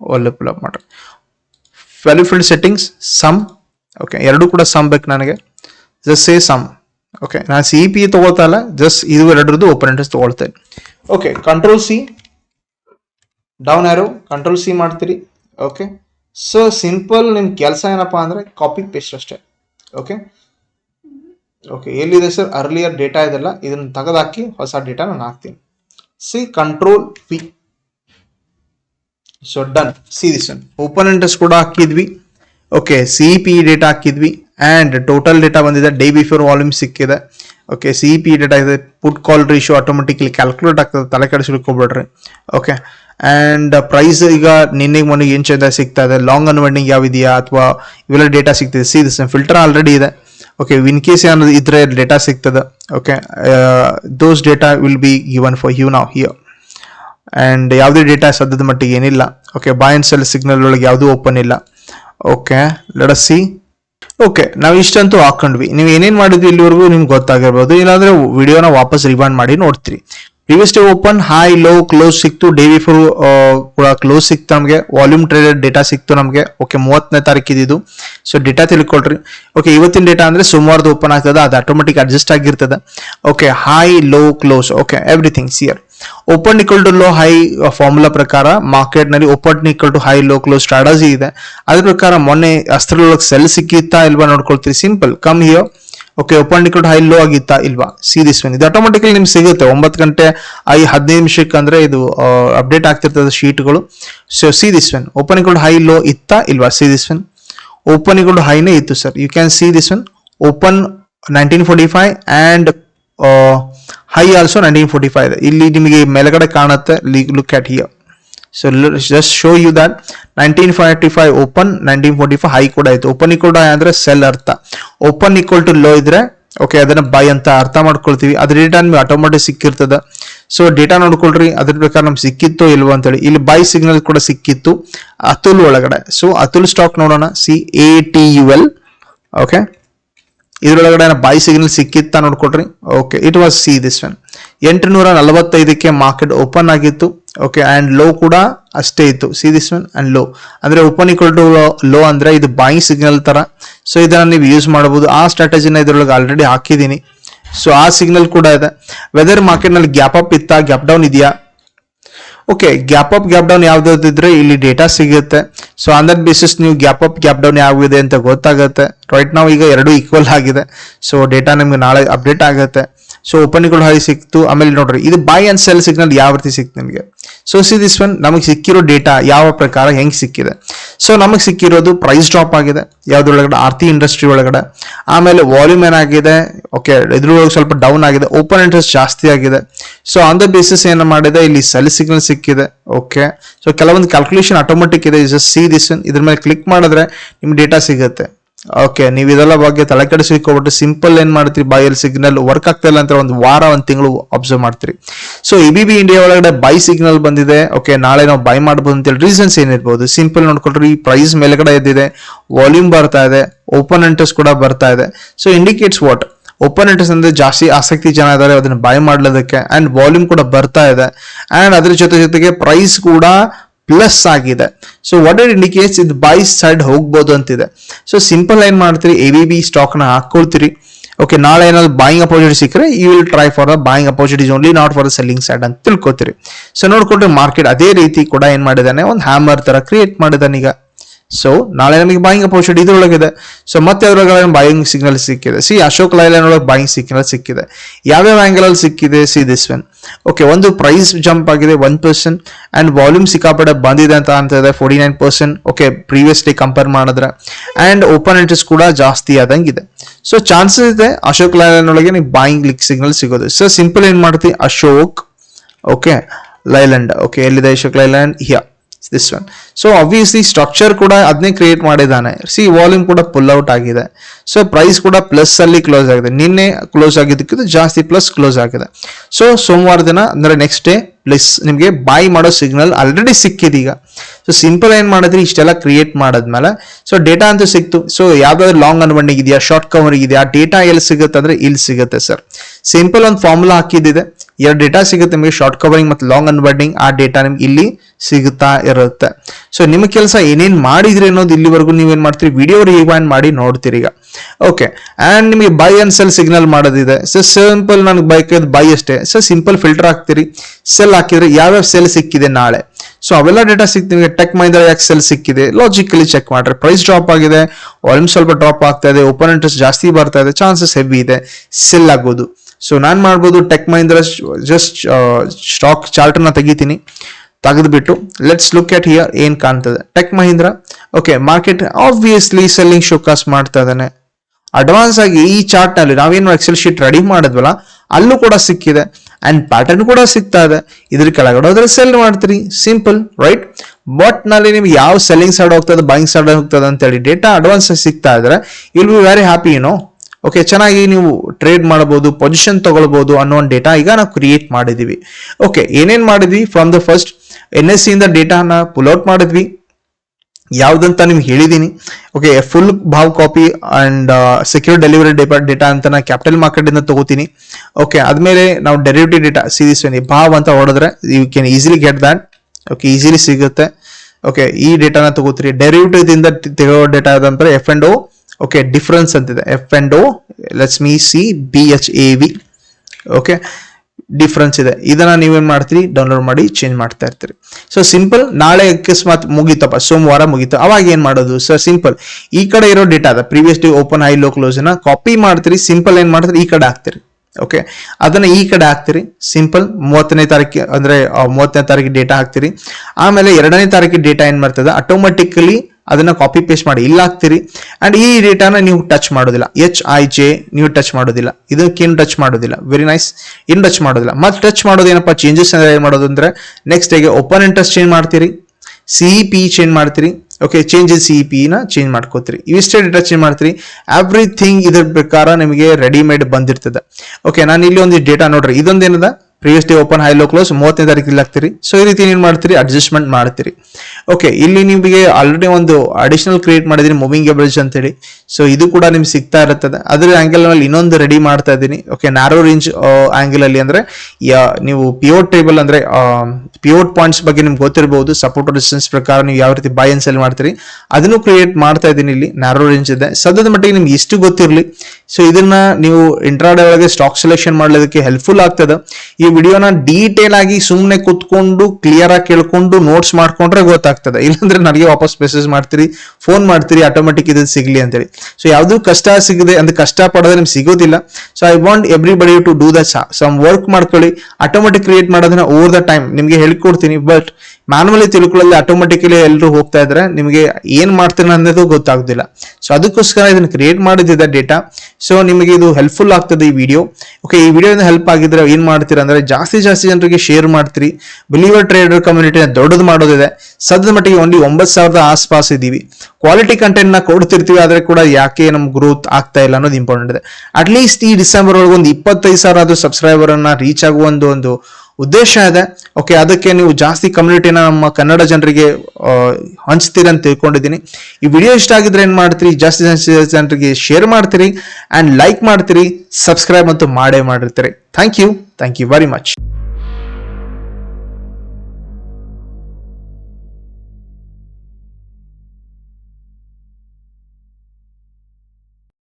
ವ್ಯಾಲ್ಯೂ ಪೋಲ್ ಅಪ್ ಮಾಡ್ರಿ. Value field settings sum okay ಎರಡು ಕೂಡ ಸಮ್ ಬೇಕು ನನಗೆ. ಜಸ್ಟ್ ಸೇ ಸಮ್ ಓಕೆ ನಾನು ಸಿ ಪಿ ತಗೋತಾ ಇಲ್ಲ ಜಸ್ಟ್ ಇದು ಎರಡರದ್ದು ಓಪನ್ ಇಂಟ್ರೆಸ್ಟ್ ತಗೊಳ್ತೇನೆ ಓಕೆ ಕಂಟ್ರೋಲ್ ಸಿ ಡೌನ್ ಯಾರು ಕಂಟ್ರೋಲ್ ಸಿ ಮಾಡ್ತೀರಿ. ಓಕೆ ಸೊ ಸಿಂಪಲ್ ನಿಮ್ಮ ಕೆಲಸ ಏನಪ್ಪ ಅಂದರೆ ಕಾಪಿ ಪೇಸ್ಟ್ ಅಷ್ಟೇ. ಓಕೆ ಓಕೆ ಎಲ್ಲಿದೆ ಸರ್ ಅರ್ಲಿಯರ್ ಡೇಟಾ ಇದೆಲ್ಲ, ಇದನ್ನು ತೆಗೆದಾಕಿ ಹೊಸ ಡೇಟಾ ನಾನು ಹಾಕ್ತೀನಿ. See control P so done see this one open interest ಕೂಡ ಹಾಕಿದ್ವಿ. ಓಕೆ ಸಿ ಪಿ ಡೇಟಾ ಹಾಕಿದ್ವಿ. ಆ್ಯಂಡ್ ಟೋಟಲ್ ಡೇಟಾ ಬಂದಿದೆ. ಡೇ ಬಿಫೋರ್ ವಾಲ್ಯೂಮ್ ಸಿಕ್ಕಿದೆ. ಓಕೆ ಸಿ ಪಿ ಡೇಟಾ ಇದೆ. Put call ratio automatically calculate ಆಗ್ತದೆ. ತಲೆ ಕೆಡಿಸ್ಕೊಳ್ಬೇಡ್ರಿ ಓಕೆ ಆ್ಯಂಡ್ ಪ್ರೈಸ್ ಈಗ ನಿನ್ನೆಗೆ ಮೊನ್ನೆಗೆ ಏನು ಚೇಂಜ್ ಸಿಗ್ತಾ ಇದೆ? ಲಾಂಗ್ ಅನ್ವೆಂಡಿಂಗ್ ಯಾವ ಇದೆಯಾ? ಅಥವಾ ಇವೆಲ್ಲ ಡೇಟಾ ಸಿಗ್ತಿದೆ. ಸಿ ದಿಸ್ ಫಿಲ್ಟರ್ ಆಲ್ರೆಡಿ ಇದೆ. ಓಕೆ ವಿನ್ ಕೇಸ್ ಏನಾದ್ರು ಇದ್ರೆ ಡೇಟಾ ಸಿಗ್ತದೆ. Okay those data will be given for you ನಾವ್ ಹಿಯರ್ ಆ್ಯಂಡ್ ಯಾವುದೇ ಡೇಟಾ ಸದ್ಯದ ಮಟ್ಟಿಗೆ ಏನಿಲ್ಲ. Okay buy and sell signal ಒಳಗೆ ಯಾವುದೂ ಓಪನ್ ಇಲ್ಲ. ಓಕೆ ಲಡಸಿ ಓಕೆ ನಾವು ಇಷ್ಟಂತೂ ಹಾಕೊಂಡ್ವಿ. ನೀವು ಏನೇನು ಮಾಡಿದ್ವಿ ಇಲ್ಲಿವರೆಗೂ ನಿಮ್ಗೆ ಗೊತ್ತಾಗಿರ್ಬೋದು. ಇಲ್ಲಾಂದರೆ ವಿಡಿಯೋನ ವಾಪಸ್ ರಿವಾಂಡ್ ಮಾಡಿ ನೋಡ್ತೀರಿ. Previous day open high low close ಸಿಕ್ತು. ಡೇ ಬಿಫೋರ್ ಕೂಡ ಕ್ಲೋಸ್ ಸಿಕ್ತು ನಮಗೆ. ವಾಲ್ಯೂಮ್ ಟ್ರೇಡೆಡ್ ಡೇಟಾ ಸಿಕ್ತು ನಮಗೆ. ಓಕೆ ಮೂವತ್ತನೇ ತಾರೀಕು ಇದ್ದು ಸೊ ಡೇಟಾ ತಿಳ್ಕೊಳ್ರಿ. ಓಕೆ ಇವತ್ತಿನ ಡೇಟಾ ಅಂದರೆ ಸೋಮವಾರದ ಓಪನ್ ಆಗ್ತದೆ. ಅದು ಆಟೋಮೆಟಿಕ್ ಅಡ್ಜಸ್ಟ್ ಆಗಿರ್ತದೆ. Okay high low close okay everything see here open equal to low high formula ಪ್ರಕಾರ ಮಾರ್ಕೆಟ್ನಲ್ಲಿ open equal to high low close strategy ಇದೆ. ಅದ್ರ ಪ್ರಕಾರ ಮೊನ್ನೆ ಅಸ್ತ್ರದೊಳಗೆ ಸೆಲ್ ಸಿಕ್ಕಿತ್ತಾ ಇಲ್ವಾ ನೋಡ್ಕೊಳ್ತೀರಿ. Simple come here okay open equal to high low ಆಗಿತ್ತಾ ಇಲ್ವಾ? ದಿಸ್ ಒನ್ ಇದು ಆಟೋಮೆಟಿಕಲಿ ನಿಮ್ಗೆ ಸಿಗುತ್ತೆ. ಒಂಬತ್ತು ಗಂಟೆ, ಐ, ಹದಿನೈದು ನಿಮಿಷಕ್ಕೆ ಅಂದ್ರೆ ಇದು ಅಪ್ಡೇಟ್ ಆಗ್ತಿರ್ತದೆ ಶೀಟ್ಗಳು. So see this one open equal high low ಇತ್ತಾ ಇಲ್ವಾ? ದಿಸ್ ಒನ್ ಓಪನ್ ಇಕ್ವಲ್ ಹೈನೇ ಇತ್ತು sir you can see this one open nineteen forty five and high also nineteen forty five ಇಲ್ಲಿ ನಿಮಗೆ ಮೇಲ್ಗಡೆ ಕಾಣುತ್ತೆ look at here so just show you that nineteen forty five open nineteen forty five high ಕೂಡ ಆಯಿತು. Open equal to ಅಂದರೆ ಅಂದ್ರೆ sell ಅರ್ಥ. Open equal to low ಇದ್ರೆ ಓಕೆ ಅದನ್ನ ಬೈ ಅಂತ ಅರ್ಥ ಮಾಡ್ಕೊಳ್ತೀವಿ. ಅದ್ರ ಡೇಟಾ ನಿಮ್ಗೆ ಆಟೋಮೆಟಿಕ್ ಸಿಕ್ಕಿರ್ತದೆ. ಸೊ ಡೇಟಾ ನೋಡ್ಕೊಳ್ರಿ, ಅದ್ರ ಪ್ರಕಾರ ನಮ್ಗೆ ಸಿಕ್ಕಿತ್ತೋ ಇಲ್ವೋ ಅಂತೇಳಿ. ಇಲ್ಲಿ ಬೈ ಸಿಗ್ನಲ್ ಕೂಡ ಸಿಕ್ಕಿತ್ತು, ಅತುಲ್ ಒಳಗಡೆ. ಸೊ ಅತುಲ್ ಸ್ಟಾಕ್ ನೋಡೋಣ. See A T U L okay ಇದ್ರೊಳಗಡೆ ಬೈ ಸಿಗ್ನಲ್ ಸಿಕ್ಕಿತ್ತಾ ನೋಡ್ಕೊಡ್ರಿ okay it was see this one ಎಂಟುನೂರ ನಲವತ್ತೈದಕ್ಕೆ ಮಾರ್ಕೆಟ್ ಓಪನ್ ಆಗಿತ್ತು. ಓಕೆ ಆ್ಯಂಡ್ ಲೋ ಕೂಡ ಅಷ್ಟೇ ಇತ್ತು. See this one and low ಅಂದರೆ ಓಪನ್ ಈಕ್ವಲ್ ಟು ಲೋ ಅಂದರೆ ಇದು ಬಾಯಿ ಸಿಗ್ನಲ್ ಥರ ಸೊ ಇದನ್ನು ನೀವು ಯೂಸ್ ಮಾಡ್ಬೋದು ಆ ಸ್ಟ್ರಾಟಜಿನ ಇದರೊಳಗೆ ಆಲ್ರೆಡಿ ಹಾಕಿದ್ದೀನಿ. ಸೊ ಆ ಸಿಗ್ನಲ್ ಕೂಡ ಇದೆ. ವೆದರ್ ಮಾರ್ಕೆಟ್ನಲ್ಲಿ ಗ್ಯಾಪ್ ಅಪ್ ಇತ್ತಾ? ಗ್ಯಾಪ್ ಡೌನ್ ಇದೆಯಾ? Okay gap up gap down ಯಾವ್ದಾದಿದ್ರೆ ಇಲ್ಲಿ ಡೇಟಾ ಸಿಗುತ್ತೆ. ಸೊ ಆನ್ ದಟ್ ಬೇಸಿಸ್ ನೀವು ಗ್ಯಾಪ್ ಅಪ್ ಗ್ಯಾಪ್ ಡೌನ್ ಯಾವಿದೆ ಅಂತ ಗೊತ್ತಾಗುತ್ತೆ. ರೈಟ್ ನಾವು ಈಗ ಎರಡು ಈಕ್ವಲ್ ಆಗಿದೆ. ಸೊ ಡೇಟಾ ನಿಮ್ಗೆ ನಾಳೆ ಅಪ್ಡೇಟ್ ಆಗುತ್ತೆ. ಸೊ ಓಪನ್ ಇಕ್ವಲ್ ಹೈ ಸಿಕ್ತು. ಆಮೇಲೆ ನೋಡ್ರಿ, ಇದು ಬೈ ಅಂಡ್ ಸೆಲ್ ಸಿಗ್ನಲ್ ಯಾವ ರೀತಿ ಸಿಕ್ತು ನಿಮಗೆ? ಸೊ ಸಿ ದಿಸ್ ಒನ್ ನಮಗೆ ಸಿಕ್ಕಿರೋ ಡೇಟಾ ಯಾವ ಪ್ರಕಾರ ಹೆಂಗೆ ಸಿಕ್ಕಿದೆ? ಸೊ ನಮಗೆ ಸಿಕ್ಕಿರೋದು ಪ್ರೈಸ್ ಡ್ರಾಪ್ ಆಗಿದೆ. ಯಾವ್ದ್ರೊಳಗಡೆ ಆರ್ತಿ ಇಂಡಸ್ಟ್ರಿ ಒಳಗಡೆ. ಆಮೇಲೆ ವಾಲ್ಯೂಮ್ ಏನಾಗಿದೆ? ಓಕೆ ಇದ್ರೊಳಗೆ ಸ್ವಲ್ಪ ಡೌನ್ ಆಗಿದೆ. ಓಪನ್ ಇಂಟ್ರೆಸ್ಟ್ ಜಾಸ್ತಿ ಆಗಿದೆ. ಸೊ ಆನ್ ದ ಬೇಸಿಸ್ ಏನು ಮಾಡಿದೆ? ಇಲ್ಲಿ ಸೆಲ್ ಸಿಗ್ನಲ್ ಸಿಕ್ಕಿದೆ. ಓಕೆ ಸೊ ಕೆಲವೊಂದು ಕ್ಯಾಲ್ಕುಲೇಷನ್ ಆಟೋಮೆಟಿಕ್ ಇದೆ. ಜಸ್ಟ್ ಸಿ ದಿಸ್ ಇದ್ರ ಮೇಲೆ ಕ್ಲಿಕ್ ಮಾಡಿದ್ರೆ ನಿಮ್ಗೆ ಡೇಟಾ ಸಿಗುತ್ತೆ. ಓಕೆ ನೀವು ಇದೆಲ್ಲ ಬಗ್ಗೆ ತಲೆ ಕೆಡಿಸಿಕೊಬಿಟ್ಟು ಸಿಂಪಲ್ ಏನ್ ಮಾಡ್ತೀರಿ? ಬಾಯಲ್ಲಿ ಸಿಗ್ನಲ್ ವರ್ಕ್ ಆಗ್ತಾ ಇಲ್ಲ ಅಂತ ಒಂದು ವಾರ, ಒಂದು ತಿಂಗಳು ಅಬ್ಸರ್ವ್ ಮಾಡ್ತೀರಿ. So E B B India ಒಳಗಡೆ ಬೈ ಸಿಗ್ನಲ್ ಬಂದಿದೆ. ಓಕೆ ನಾಳೆ ನಾವು ಬೈ ಅಂತ ಅಂತೇಳಿ ರೀಸನ್ಸ್ ಏನಿರ್ಬೋದು? ಸಿಂಪಲ್ ನೋಡ್ಕೊಂಡ್ರೆ ಈ ಪ್ರೈಸ್ ಮೇಲ್ಗಡೆ ಎದ್ದಿದೆ. ವಾಲ್ಯೂಮ್ ಬರ್ತಾ ಇದೆ. ಓಪನ್ ಇಂಟ್ರೆಸ್ಟ್ ಕೂಡ ಬರ್ತಾ ಇದೆ. So indicates what open interest ಅಂದ್ರೆ ಜಾಸ್ತಿ ಆಸಕ್ತಿ ಜನ ಇದ್ದಾರೆ, ಅದನ್ನ ಬೈ ಮಾಡ್ಲೋದಕ್ಕೆ. ಅಂಡ್ ವಾಲ್ಯೂಮ್ ಕೂಡ ಬರ್ತಾ ಇದೆ. ಅಂಡ್ ಅದ್ರ ಜೊತೆ ಜೊತೆಗೆ ಪ್ರೈಸ್ ಕೂಡ ಪ್ಲಸ್ ಆಗಿದೆ. ಸೊ ವಾಟ್ ಇಟ್ ಇಂಡಿಕೇಟ್ಸ್ ಇದು ಬೈ ಸೈಡ್ ಹೋಗ್ಬೋದು ಅಂತಿದೆ. ಸೊ ಸಿಂಪಲ್ ಏನ್ ಮಾಡ್ತೀರಿ ಎ ವಿ ಬಿ ಸ್ಟಾಕ್ನ ಹಾಕೊಳ್ತೀರಿ ಓಕೆ ನಾಳೆ ಏನಾದ್ರು ಬಾಯಿಂಗ್ ಅಪೋರ್ಚುನಿಟಿ ಸಿಕ್ಕರೆ you will try for the buying opportunities only not for the selling side ಅಂತ ತಿಳ್ಕೊತೀರಿ. ಸೊ ನೋಡ್ಕೊಂಡ್ರೆ ಮಾರ್ಕೆಟ್ ಅದೇ ರೀತಿ ಕೂಡ ಏನ್ ಮಾಡಿದಾನೆ ಒಂದು ಹ್ಯಾಮರ್ ತರ ಕ್ರಿಯೇಟ್ ಮಾಡಿದಾನೆ ಈಗ. ಸೊ ನಾಳೆ ನಮಗೆ ಬಾಯಿಂಗ್ ಅಪೋರ್ಚುನಿಟಿ ಇದ್ರೊಳಗಿದೆ. ಸೊ ಮತ್ತೆ ಅದರೊಳಗೆ ಬಾಯಿಂಗ್ ಸಿಗ್ನಲ್ ಸಿಕ್ಕಿದೆ. ಸಿ ಅಶೋಕ್ ಲೈಲ್ಯಾನ್ ಒಳಗೆ ಬಾಯಿಂಗ್ ಸಿಗ್ನಲ್ ಸಿಕ್ಕಿದೆ. ಯಾವ್ಯಾವ ಆಂಗಲ್ ಅಲ್ಲಿ ಸಿಕ್ಕಿದೆ? ಸಿ ದಿಸ್ ಒನ್ ಓಕೆ ಒಂದು ಪ್ರೈಸ್ ಜಂಪ್ ಆಗಿದೆ ಒನ್ ಪರ್ಸೆಂಟ್ ಆ್ಯಂಡ್ ವಾಲ್ಯೂಮ್ ಸಿಕ್ಕಾಪಟ್ಟೆ ಬಂದಿದೆ ಅಂತ ಅಂತ ಇದೆ forty nine percent okay previously compare ಮಾಡಿದ್ರೆ. ಆ್ಯಂಡ್ ಓಪನ್ ಇಂಟ್ರೆಸ್ಟ್ ಕೂಡ ಜಾಸ್ತಿ ಆದಂಗಿದೆ. ಸೊ ಚಾನ್ಸಸ್ ಇದೆ ಅಶೋಕ್ ಲೈಲ್ಯಾನ್ ಒಳಗೆ ನೀವು ಬಾಯಿಂಗ್ ಲಿಕ್ ಸಿಗ್ನಲ್ ಸಿಗೋದು. ಸೊ ಸಿಂಪಲ್ ಏನು ಮಾಡ್ತೀವಿ ಅಶೋಕ್ ಓಕೆ ಲೈಲ್ಯಾಂಡ್ ಓಕೆ ಎಲ್ಲಿದೆ Ashok Leyland here this one so obviously structure ಕೂಡ ಅದನ್ನೇ ಕ್ರಿಯೇಟ್ ಮಾಡಿದ್ದಾನೆ ಸಿ ವಾಲ್ಯೂಮ್ ಕೂಡ ಪುಲ್ ಔಟ್ ಆಗಿದೆ ಸೊ ಪ್ರೈಸ್ ಕೂಡ ಪ್ಲಸ್ ಅಲ್ಲಿ ಕ್ಲೋಸ್ ಆಗಿದೆ ನಿನ್ನೆ ಕ್ಲೋಸ್ ಆಗಿದ್ದಕ್ಕಿಂತ ಜಾಸ್ತಿ ಪ್ಲಸ್ ಕ್ಲೋಸ್ ಆಗಿದೆ ಸೊ ಸೋಮವಾರ ದಿನ, ಅಂದರೆ ನೆಕ್ಸ್ಟ್ ಡೇ ಪ್ಲಸ್ ನಿಮಗೆ ಬಾಯ್ ಮಾಡೋ ಸಿಗ್ನಲ್ ಆಲ್ರೆಡಿ ಸಿಕ್ಕಿದೀಗ ಸೊ ಸಿಂಪಲ್ ಏನು ಮಾಡಿದ್ರಿ? ಇಷ್ಟೆಲ್ಲ ಕ್ರಿಯೇಟ್ ಮಾಡಿದ್ಮೇಲೆ ಸೊ ಡೇಟಾ ಅಂತೂ ಸಿಕ್ತು. ಸೊ ಯಾವ್ದಾದ್ರು ಲಾಂಗ್ ಅನ್ಬಂಡಿಗೆ ಇದೆಯಾ? ಶಾರ್ಟ್ ಕವರ್ ಇದೆಯಾ? ಡೇಟಾ ಎಲ್ಲಿ ಸಿಗುತ್ತೆ ಅಂದರೆ ಇಲ್ಲಿ ಸಿಗುತ್ತೆ ಸರ್ ಸಿಂಪಲ್ ಒಂದು ಫಾರ್ಮುಲಾ ಹಾಕಿದ್ದಿದೆ. ಎರಡು ಡೇಟಾ ಸಿಗುತ್ತೆ ನಿಮಗೆ ಶಾರ್ಟ್ ಕವರಿಂಗ್ ಮತ್ತು ಲಾಂಗ್ ಅನ್ವರ್ಡಿಂಗ್ ಆ ಡೇಟಾ ನಿಮ್ಗೆ ಇಲ್ಲಿ ಸಿಗುತ್ತಾ ಇರುತ್ತೆ. ಸೊ ನಿಮ್ಮ ಕೆಲಸ ಏನೇನು ಮಾಡಿದ್ರಿ ಅನ್ನೋದು ಇಲ್ಲಿವರೆಗೂ ನೀವೇನು ಮಾಡ್ತೀರಿ? ವಿಡಿಯೋ ರಿವೈಂಡ್ ಮಾಡಿ ನೋಡ್ತೀರಿ ಈಗ. ಓಕೆ ಆ್ಯಂಡ್ ನಿಮಗೆ ಬೈ ಆ್ಯಂಡ್ ಸೆಲ್ ಸಿಗ್ನಲ್ ಮಾಡೋದಿದೆ. ಸೊ ಸಿಂಪಲ್ ನನಗೆ ಬೈಕ್ ಬೈ ಅಷ್ಟೇ. ಸೊ ಸಿಂಪಲ್ ಫಿಲ್ಟರ್ ಹಾಕ್ತೀರಿ. ಸೆಲ್ ಹಾಕಿದ್ರೆ ಯಾವ್ಯಾವ ಸೆಲ್ ಸಿಕ್ಕಿದೆ ನಾಳೆ. ಸೊ ಅವೆಲ್ಲ ಡೇಟಾ ಸಿಕ್ತೀವಿ ನಿಮಗೆ. ಟೆಕ್ ಮೈಂದ್ರ ಯಾಕೆ ಸೆಲ್ ಸಿಕ್ಕಿದೆ. ಲಾಜಿಕಲಿ ಚೆಕ್ ಮಾಡ್ರೆ. ಪ್ರೈಸ್ ಡ್ರಾಪ್ ಆಗಿದೆ. ವಾಲ್ಯೂಮ್ ಸ್ವಲ್ಪ ಡ್ರಾಪ್ ಆಗ್ತಾ ಇದೆ. ಓಪನ್ ಇಂಟ್ರೆಸ್ಟ್ ಜಾಸ್ತಿ ಬರ್ತಾ ಇದೆ. ಚಾನ್ಸಸ್ ಹೆವಿ ಇದೆ. ಸೆಲ್ ಆಗೋದು. ಸೊ ನಾನು ಮಾಡ್ಬೋದು ಟೆಕ್ ಮಹಿಂದ್ರ ಜಸ್ಟ್ ಸ್ಟಾಕ್ ಚಾರ್ಟನ್ನ ತೆಗಿತೀನಿ. ತೆಗೆದುಬಿಟ್ಟು ಲೆಟ್ಸ್ ಲುಕ್ ಎಟ್ ಹಿಯರ್ ಏನು ಕಾಣ್ತದೆ. Tech Mahindra okay market obviously selling showcase ಮಾಡ್ತಾ ಇದ್ದಾನೆ. ಅಡ್ವಾನ್ಸ್ ಆಗಿ ಈ ಚಾರ್ಟ್ನಲ್ಲಿ ನಾವೇನು ಎಕ್ಸೆಲ್ ಶೀಟ್ ರೆಡಿ ಮಾಡಿದ್ವಲ್ಲ, ಅಲ್ಲೂ ಕೂಡ ಸಿಕ್ಕಿದೆ. ಆ್ಯಂಡ್ ಪ್ಯಾಟರ್ನ್ ಕೂಡ ಸಿಗ್ತಾ ಇದೆ. ಇದ್ರ ಕೆಳಗಡೆ ಹೋದ್ರೆ ಸೆಲ್ ಮಾಡ್ತೀರಿ. ಸಿಂಪಲ್ ರೈಟ್ ಬಟ್ನಲ್ಲಿ ನಿಮ್ಗೆ ಯಾವ ಸೆಲ್ಲಿಂಗ್ ಸೈಡ್ ಹೋಗ್ತದೆ ಬೈಂಗ್ ಸೈಡ್ ಹೋಗ್ತದೆ ಅಂತೇಳಿ ಡೇಟಾ ಅಡ್ವಾನ್ಸ್ ಸಿಗ್ತಾ ಇದ್ರೆ will be very happy no okay ಚೆನ್ನಾಗಿ ನೀವು ಟ್ರೇಡ್ ಮಾಡಬಹುದು ಪೊಸಿಷನ್ ತಗೊಳ್ಬಹುದು ಅನ್ನೋ ಒಂದು ಡೇಟಾ ಈಗ ನಾವು ಕ್ರಿಯೇಟ್ ಮಾಡಿದೀವಿ. ಓಕೆ ಏನೇನ್ ಮಾಡಿದ್ವಿ? From the first N S ಸಿಯಿಂದ ಡೇಟಾನ ಪುಲ್ ಔಟ್ ಮಾಡಿದ್ವಿ. ಯಾವ್ದಂತ ನಿಮ್ಗೆ ಹೇಳಿದೀನಿ. Okay full bhav copy and secure delivery data ಅಂತ ನಾ ಕ್ಯಾಪಿಟಲ್ ಮಾರ್ಕೆಟ್ ಇಂದ ತಗೋತೀನಿ. ಓಕೆ ಅದ್ಮೇಲೆ ನಾವು ಡೆರಿವಿಟಿವ್ ಡೇಟಾ ಸೀರೀಸ್ ಭಾವ್ ಅಂತ ಹೊಡೆದ್ರೆ you can easily get that okay easily ಸಿಗುತ್ತೆ. ಓಕೆ ಈ ಡೇಟಾನ ತಗೋತೀರಿ. ಡೆರಿವಿಟಿವ್ ಇಂದ ತೆಗೋ ಡೇಟಾ ಅಂದ್ರೆ F and O okay difference ಅಂತಿದೆ. F and O let's me C B H A V okay difference ಇದೆ. ಇದನ್ನ ನೀವೇನು ಮಾಡ್ತೀರಿ? ಡೌನ್ಲೋಡ್ ಮಾಡಿ ಚೇಂಜ್ ಮಾಡ್ತಾ ಇರ್ತೀರಿ. ಸೊ ಸಿಂಪಲ್ ನಾಳೆ ಅಕಸ್ಮಾತ್ ಮುಗೀತಪ್ಪ, ಸೋಮವಾರ ಮುಗೀತು. ಅವಾಗ ಏನು ಮಾಡೋದು? ಸರ್ ಸಿಂಪಲ್ ಈ ಕಡೆ ಇರೋ ಡೇಟಾ ಅದ previous day open high low close copy ಮಾಡ್ತೀರಿ ಸಿಂಪಲ್ ಏನು ಮಾಡ್ತೀರಿ? ಈ ಕಡೆ ಹಾಕ್ತೀರಿ. ಓಕೆ ಅದನ್ನ ಈ ಕಡೆ ಹಾಕ್ತೀರಿ. ಸಿಂಪಲ್ ಮೂವತ್ತನೇ ತಾರೀಕು ಅಂದ್ರೆ ಮೂವತ್ತನೇ ತಾರೀಕು ಡೇಟಾ ಹಾಕ್ತೀರಿ. ಆಮೇಲೆ ಎರಡನೇ ತಾರೀಕು ಡೇಟಾ ಏನ್ ಮಾಡ್ತದೆ? ಆಟೋಮೆಟಿಕಲಿ ಅದನ್ನ ಕಾಪಿ ಪೇಸ್ಟ್ ಮಾಡಿ, ಇಲ್ಲಿ ಹಾಕ್ತೀರಿ. ಅಂಡ್ ಈ ಡೇಟಾನ ನೀವು ಟಚ್ ಮಾಡೋದಿಲ್ಲ. ಎಚ್ ಐ ಜೆ ನೀವು ಟಚ್ ಮಾಡೋದಿಲ್ಲ. ಇದಕ್ಕೇನು ಟಚ್ ಮಾಡೋದಿಲ್ಲ. ವೆರಿ ನೈಸ್ ಇನ್ನು ಟಚ್ ಮಾಡೋದಿಲ್ಲ. ಮತ್ತೆ ಟಚ್ ಮಾಡೋದು ಏನಪ್ಪ? ಚೇಂಜಸ್ ಏನ್ ಮಾಡೋದು ಅಂದ್ರೆ ನೆಕ್ಸ್ಟ್ ಡೇಗೆ ಓಪನ್ ಇಂಟ್ರೆಸ್ಟ್ ಚೇಂಜ್ ಮಾಡ್ತೀರಿ. ಸಿಇ ಪಿ ಚೇಂಜ್ ಮಾಡ್ತೀರಿ. ಓಕೆ ಚೇಂಜಸ್ ಸಿ ಪಿ ನ ಚೇಂಜ್ ಮಾಡ್ಕೋತೀರಿ. ಇವಿಷ್ಟೇ ಡೇಟಾ ಚೇಂಜ್ ಮಾಡ್ತೀರಿ. ಎವ್ರಿಥಿಂಗ್ ಇದ್ರ ಪ್ರಕಾರ ನಿಮಗೆ ರೆಡಿಮೇಡ್ ಬಂದಿರ್ತದೆ. ಓಕೆ ನಾನು ಇಲ್ಲಿ ಒಂದು ಡೇಟಾ ನೋಡ್ರಿ. ಇದೊಂದೇನದ previous day open high low close ಮೂವತ್ತನೇ ತಾರೀಕು ಹಾಕ್ತೀರಿ. ಸೊ ಈ ರೀತಿ ಏನ್ ಮಾಡ್ತೀರಿ? ಅಡ್ಜಸ್ಟ್ಮೆಂಟ್ ಮಾಡ್ತೀರಿ. ಓಕೆ ಇಲ್ಲಿ ನಿಮಗೆ ಆಲ್ರೆಡಿ ಒಂದು ಅಡಿಷನಲ್ ಕ್ರಿಯೇಟ್ ಮಾಡಿದೀನಿ ಮೂವಿಂಗ್ ಎವರೇಜ್ ಅಂತೇಳಿ. ಸೊ ಇದು ಕೂಡ ನಿಮ್ಗೆ ಸಿಗ್ತಾ ಇರುತ್ತದೆ. ಅದ್ರ ಆಂಗಲ್ನಲ್ಲಿ ಇನ್ನೊಂದು ರೆಡಿ ಮಾಡ್ತಾ ಇದ್ದೀನಿ. ಓಕೆ ನ್ಯಾರೋ ರೇಂಜ್ ಆಂಗಲ್ ಅಲ್ಲಿ ಅಂದ್ರೆ ನೀವು ಪಿಯೋಟ್ ಟೇಬಲ್ ಅಂದ್ರೆ ಪಿಯೋಟ್ ಪಾಯಿಂಟ್ಸ್ ಬಗ್ಗೆ ನಿಮ್ಗೆ ಗೊತ್ತಿರಬಹುದು ಸಪೋರ್ಟ್ ಡಿಸ್ಟೆನ್ಸ್ ಪ್ರಕಾರ ನೀವು ಯಾವ ರೀತಿ ಬೈ ಅಂಡ್ ಸೆಲ್ ಮಾಡ್ತೀರಿ, ಅದನ್ನು ಕ್ರಿಯೇಟ್ ಮಾಡ್ತಾ ಇದ್ದೀನಿ ಇಲ್ಲಿ ನ್ಯಾರೋ ರೇಂಜ್ ಇದೆ. ಸದ್ಯದ ಮಟ್ಟಿಗೆ ನಿಮ್ಗೆ ಇಷ್ಟು ಗೊತ್ತಿರಲಿ. ಸೊ ಇದನ್ನ ನೀವು ಇಂಟ್ರಾಡೇ ಒಳಗೆ ಸ್ಟಾಕ್ ಸೆಲೆಕ್ಷನ್ ಮಾಡೋದಕ್ಕೆ ಹೆಲ್ಪ್ಫುಲ್ ಆಗ್ತದೆ. ಈ ವಿಡಿಯೋನ ಡೀಟೇಲ್ ಆಗಿ ಸುಮ್ಮನೆ ಕುತ್ಕೊಂಡು ಕ್ಲಿಯರ್ ಆಗಿ ಕೇಳ್ಕೊಂಡು ನೋಟ್ಸ್ ಮಾಡ್ಕೊಂಡ್ರೆ ಗೊತ್ತಾಗ್ತದೆ. ಇಲ್ಲಾಂದ್ರೆ ನನಗೆ ವಾಪಸ್ ಮೆಸೇಜ್ ಮಾಡ್ತೀರಿ ಫೋನ್ ಮಾಡ್ತೀರಿ ಆಟೋಮೆಟಿಕ್ ಇದು ಸಿಗ್ಲಿ ಅಂತೇಳಿ. ಸೊ ಯಾವುದು ಕಷ್ಟ ಸಿಗದೆ, ಅಂದ್ರೆ ಕಷ್ಟ ಪಡೋದ್ರೆ ನಿಮ್ಗೆ ಸಿಗೋದಿಲ್ಲ. So I want everybody to do the some work ಮಾಡ್ಕೊಳ್ಳಿ. ಆಟೋಮೆಟಿಕ್ ಕ್ರಿಯೇಟ್ ಮಾಡೋದನ್ನ ಓವರ್ ದ ಟೈಮ್ ನಿಮ್ಗೆ ಹೇಳ್ಕೊಡ್ತೀನಿ ಬಟ್ ಮ್ಯಾನುವಲಿ ತಿಳ್ಕೊಳ್ಳಲ್ಲಿ ಆಟೋಮೆಟಿಕಲಿ ಎಲ್ಲರೂ ಹೋಗ್ತಾ ಇದ್ರೆ ನಿಮಗೆ ಏನು ಮಾಡ್ತೀನಿ ಅನ್ನೋದು ಗೊತ್ತಾಗೋದಿಲ್ಲ. ಸೊ ಅದಕ್ಕೋಸ್ಕರ ಇದನ್ನ ಕ್ರಿಯೇಟ್ ಮಾಡಿದ್ದಿದೆ ಡೇಟಾ ಸೊ ನಿಮಗೆ ಇದು ಹೆಲ್ಪ್ಫುಲ್ ಆಗ್ತದೆ ಈ ವಿಡಿಯೋ ಓಕೆ ಈ ವಿಡಿಯೋದಿಂದ ಹೆಲ್ಪ್ ಆಗಿದ್ರೆ ಏನು ಮಾಡ್ತೀರಾ ಅಂದ್ರೆ ಜಾಸ್ತಿ ಜಾಸ್ತಿ ಜನರಿಗೆ ಶೇರ್ ಮಾಡ್ತೀರಿ. ಬಿಲೀವರ್ ಟ್ರೇಡರ್ ಕಮ್ಯುನಿಟಿನ ದೊಡ್ಡದು ಮಾಡೋದಿದೆ. ಸದ್ಯದ ಮಟ್ಟಿಗೆ ಓನ್ಲಿ ಒಂಬತ್ತು ಸಾವಿರದ ಆಸ್ಪಾಸ್ ಇದೀವಿ ಕ್ವಾಲಿಟಿ ಕಂಟೆಂಟ್ನ ಕೊಡ್ತಿರ್ತೀವಿ, ಆದ್ರೆ ಕೂಡ ಯಾಕೆ ನಮ್ಮ ಗ್ರೋತ್ ಆಗ್ತಾ ಇಲ್ಲ ಅನ್ನೋದು ಇಂಪಾರ್ಟೆಂಟ್ ಇದೆ. ಅಟ್ಲೀಸ್ಟ್ ಈ ಡಿಸೆಂಬರ್ ಒಳಗೆ ಒಂದು ಇಪ್ಪತ್ತೈದು ಸಾವಿರ ಅದು ಸಬ್ಸ್ಕ್ರೈಬರ್ ಅನ್ನ ರೀಚ್ ಆಗುವ ಒಂದು ಒಂದು ಉದ್ದೇಶ ಇದೆ. ಓಕೆ ಅದಕ್ಕೆ ನೀವು ಜಾಸ್ತಿ ಕಮ್ಯುನಿಟಿನ ನಮ್ಮ ಕನ್ನಡ ಜನರಿಗೆ ಹಂಚ್ತೀರ ಅಂತ ತಿಳ್ಕೊಂಡಿದ್ದೀನಿ. ಈ ವಿಡಿಯೋ ಇಷ್ಟ ಆಗಿದ್ರೆ ಏನು ಮಾಡ್ತೀರಿ? ಜಾಸ್ತಿ ಜಾಸ್ತಿ ಜನರಿಗೆ ಶೇರ್ ಮಾಡ್ತೀರಿ ಆ್ಯಂಡ್ ಲೈಕ್ ಮಾಡ್ತೀರಿ ಸಬ್ಸ್ಕ್ರೈಬ್ ಅಂತೂ ಮಾಡೇ ಮಾಡಿರ್ತೀರಿ. Thank you thank you very much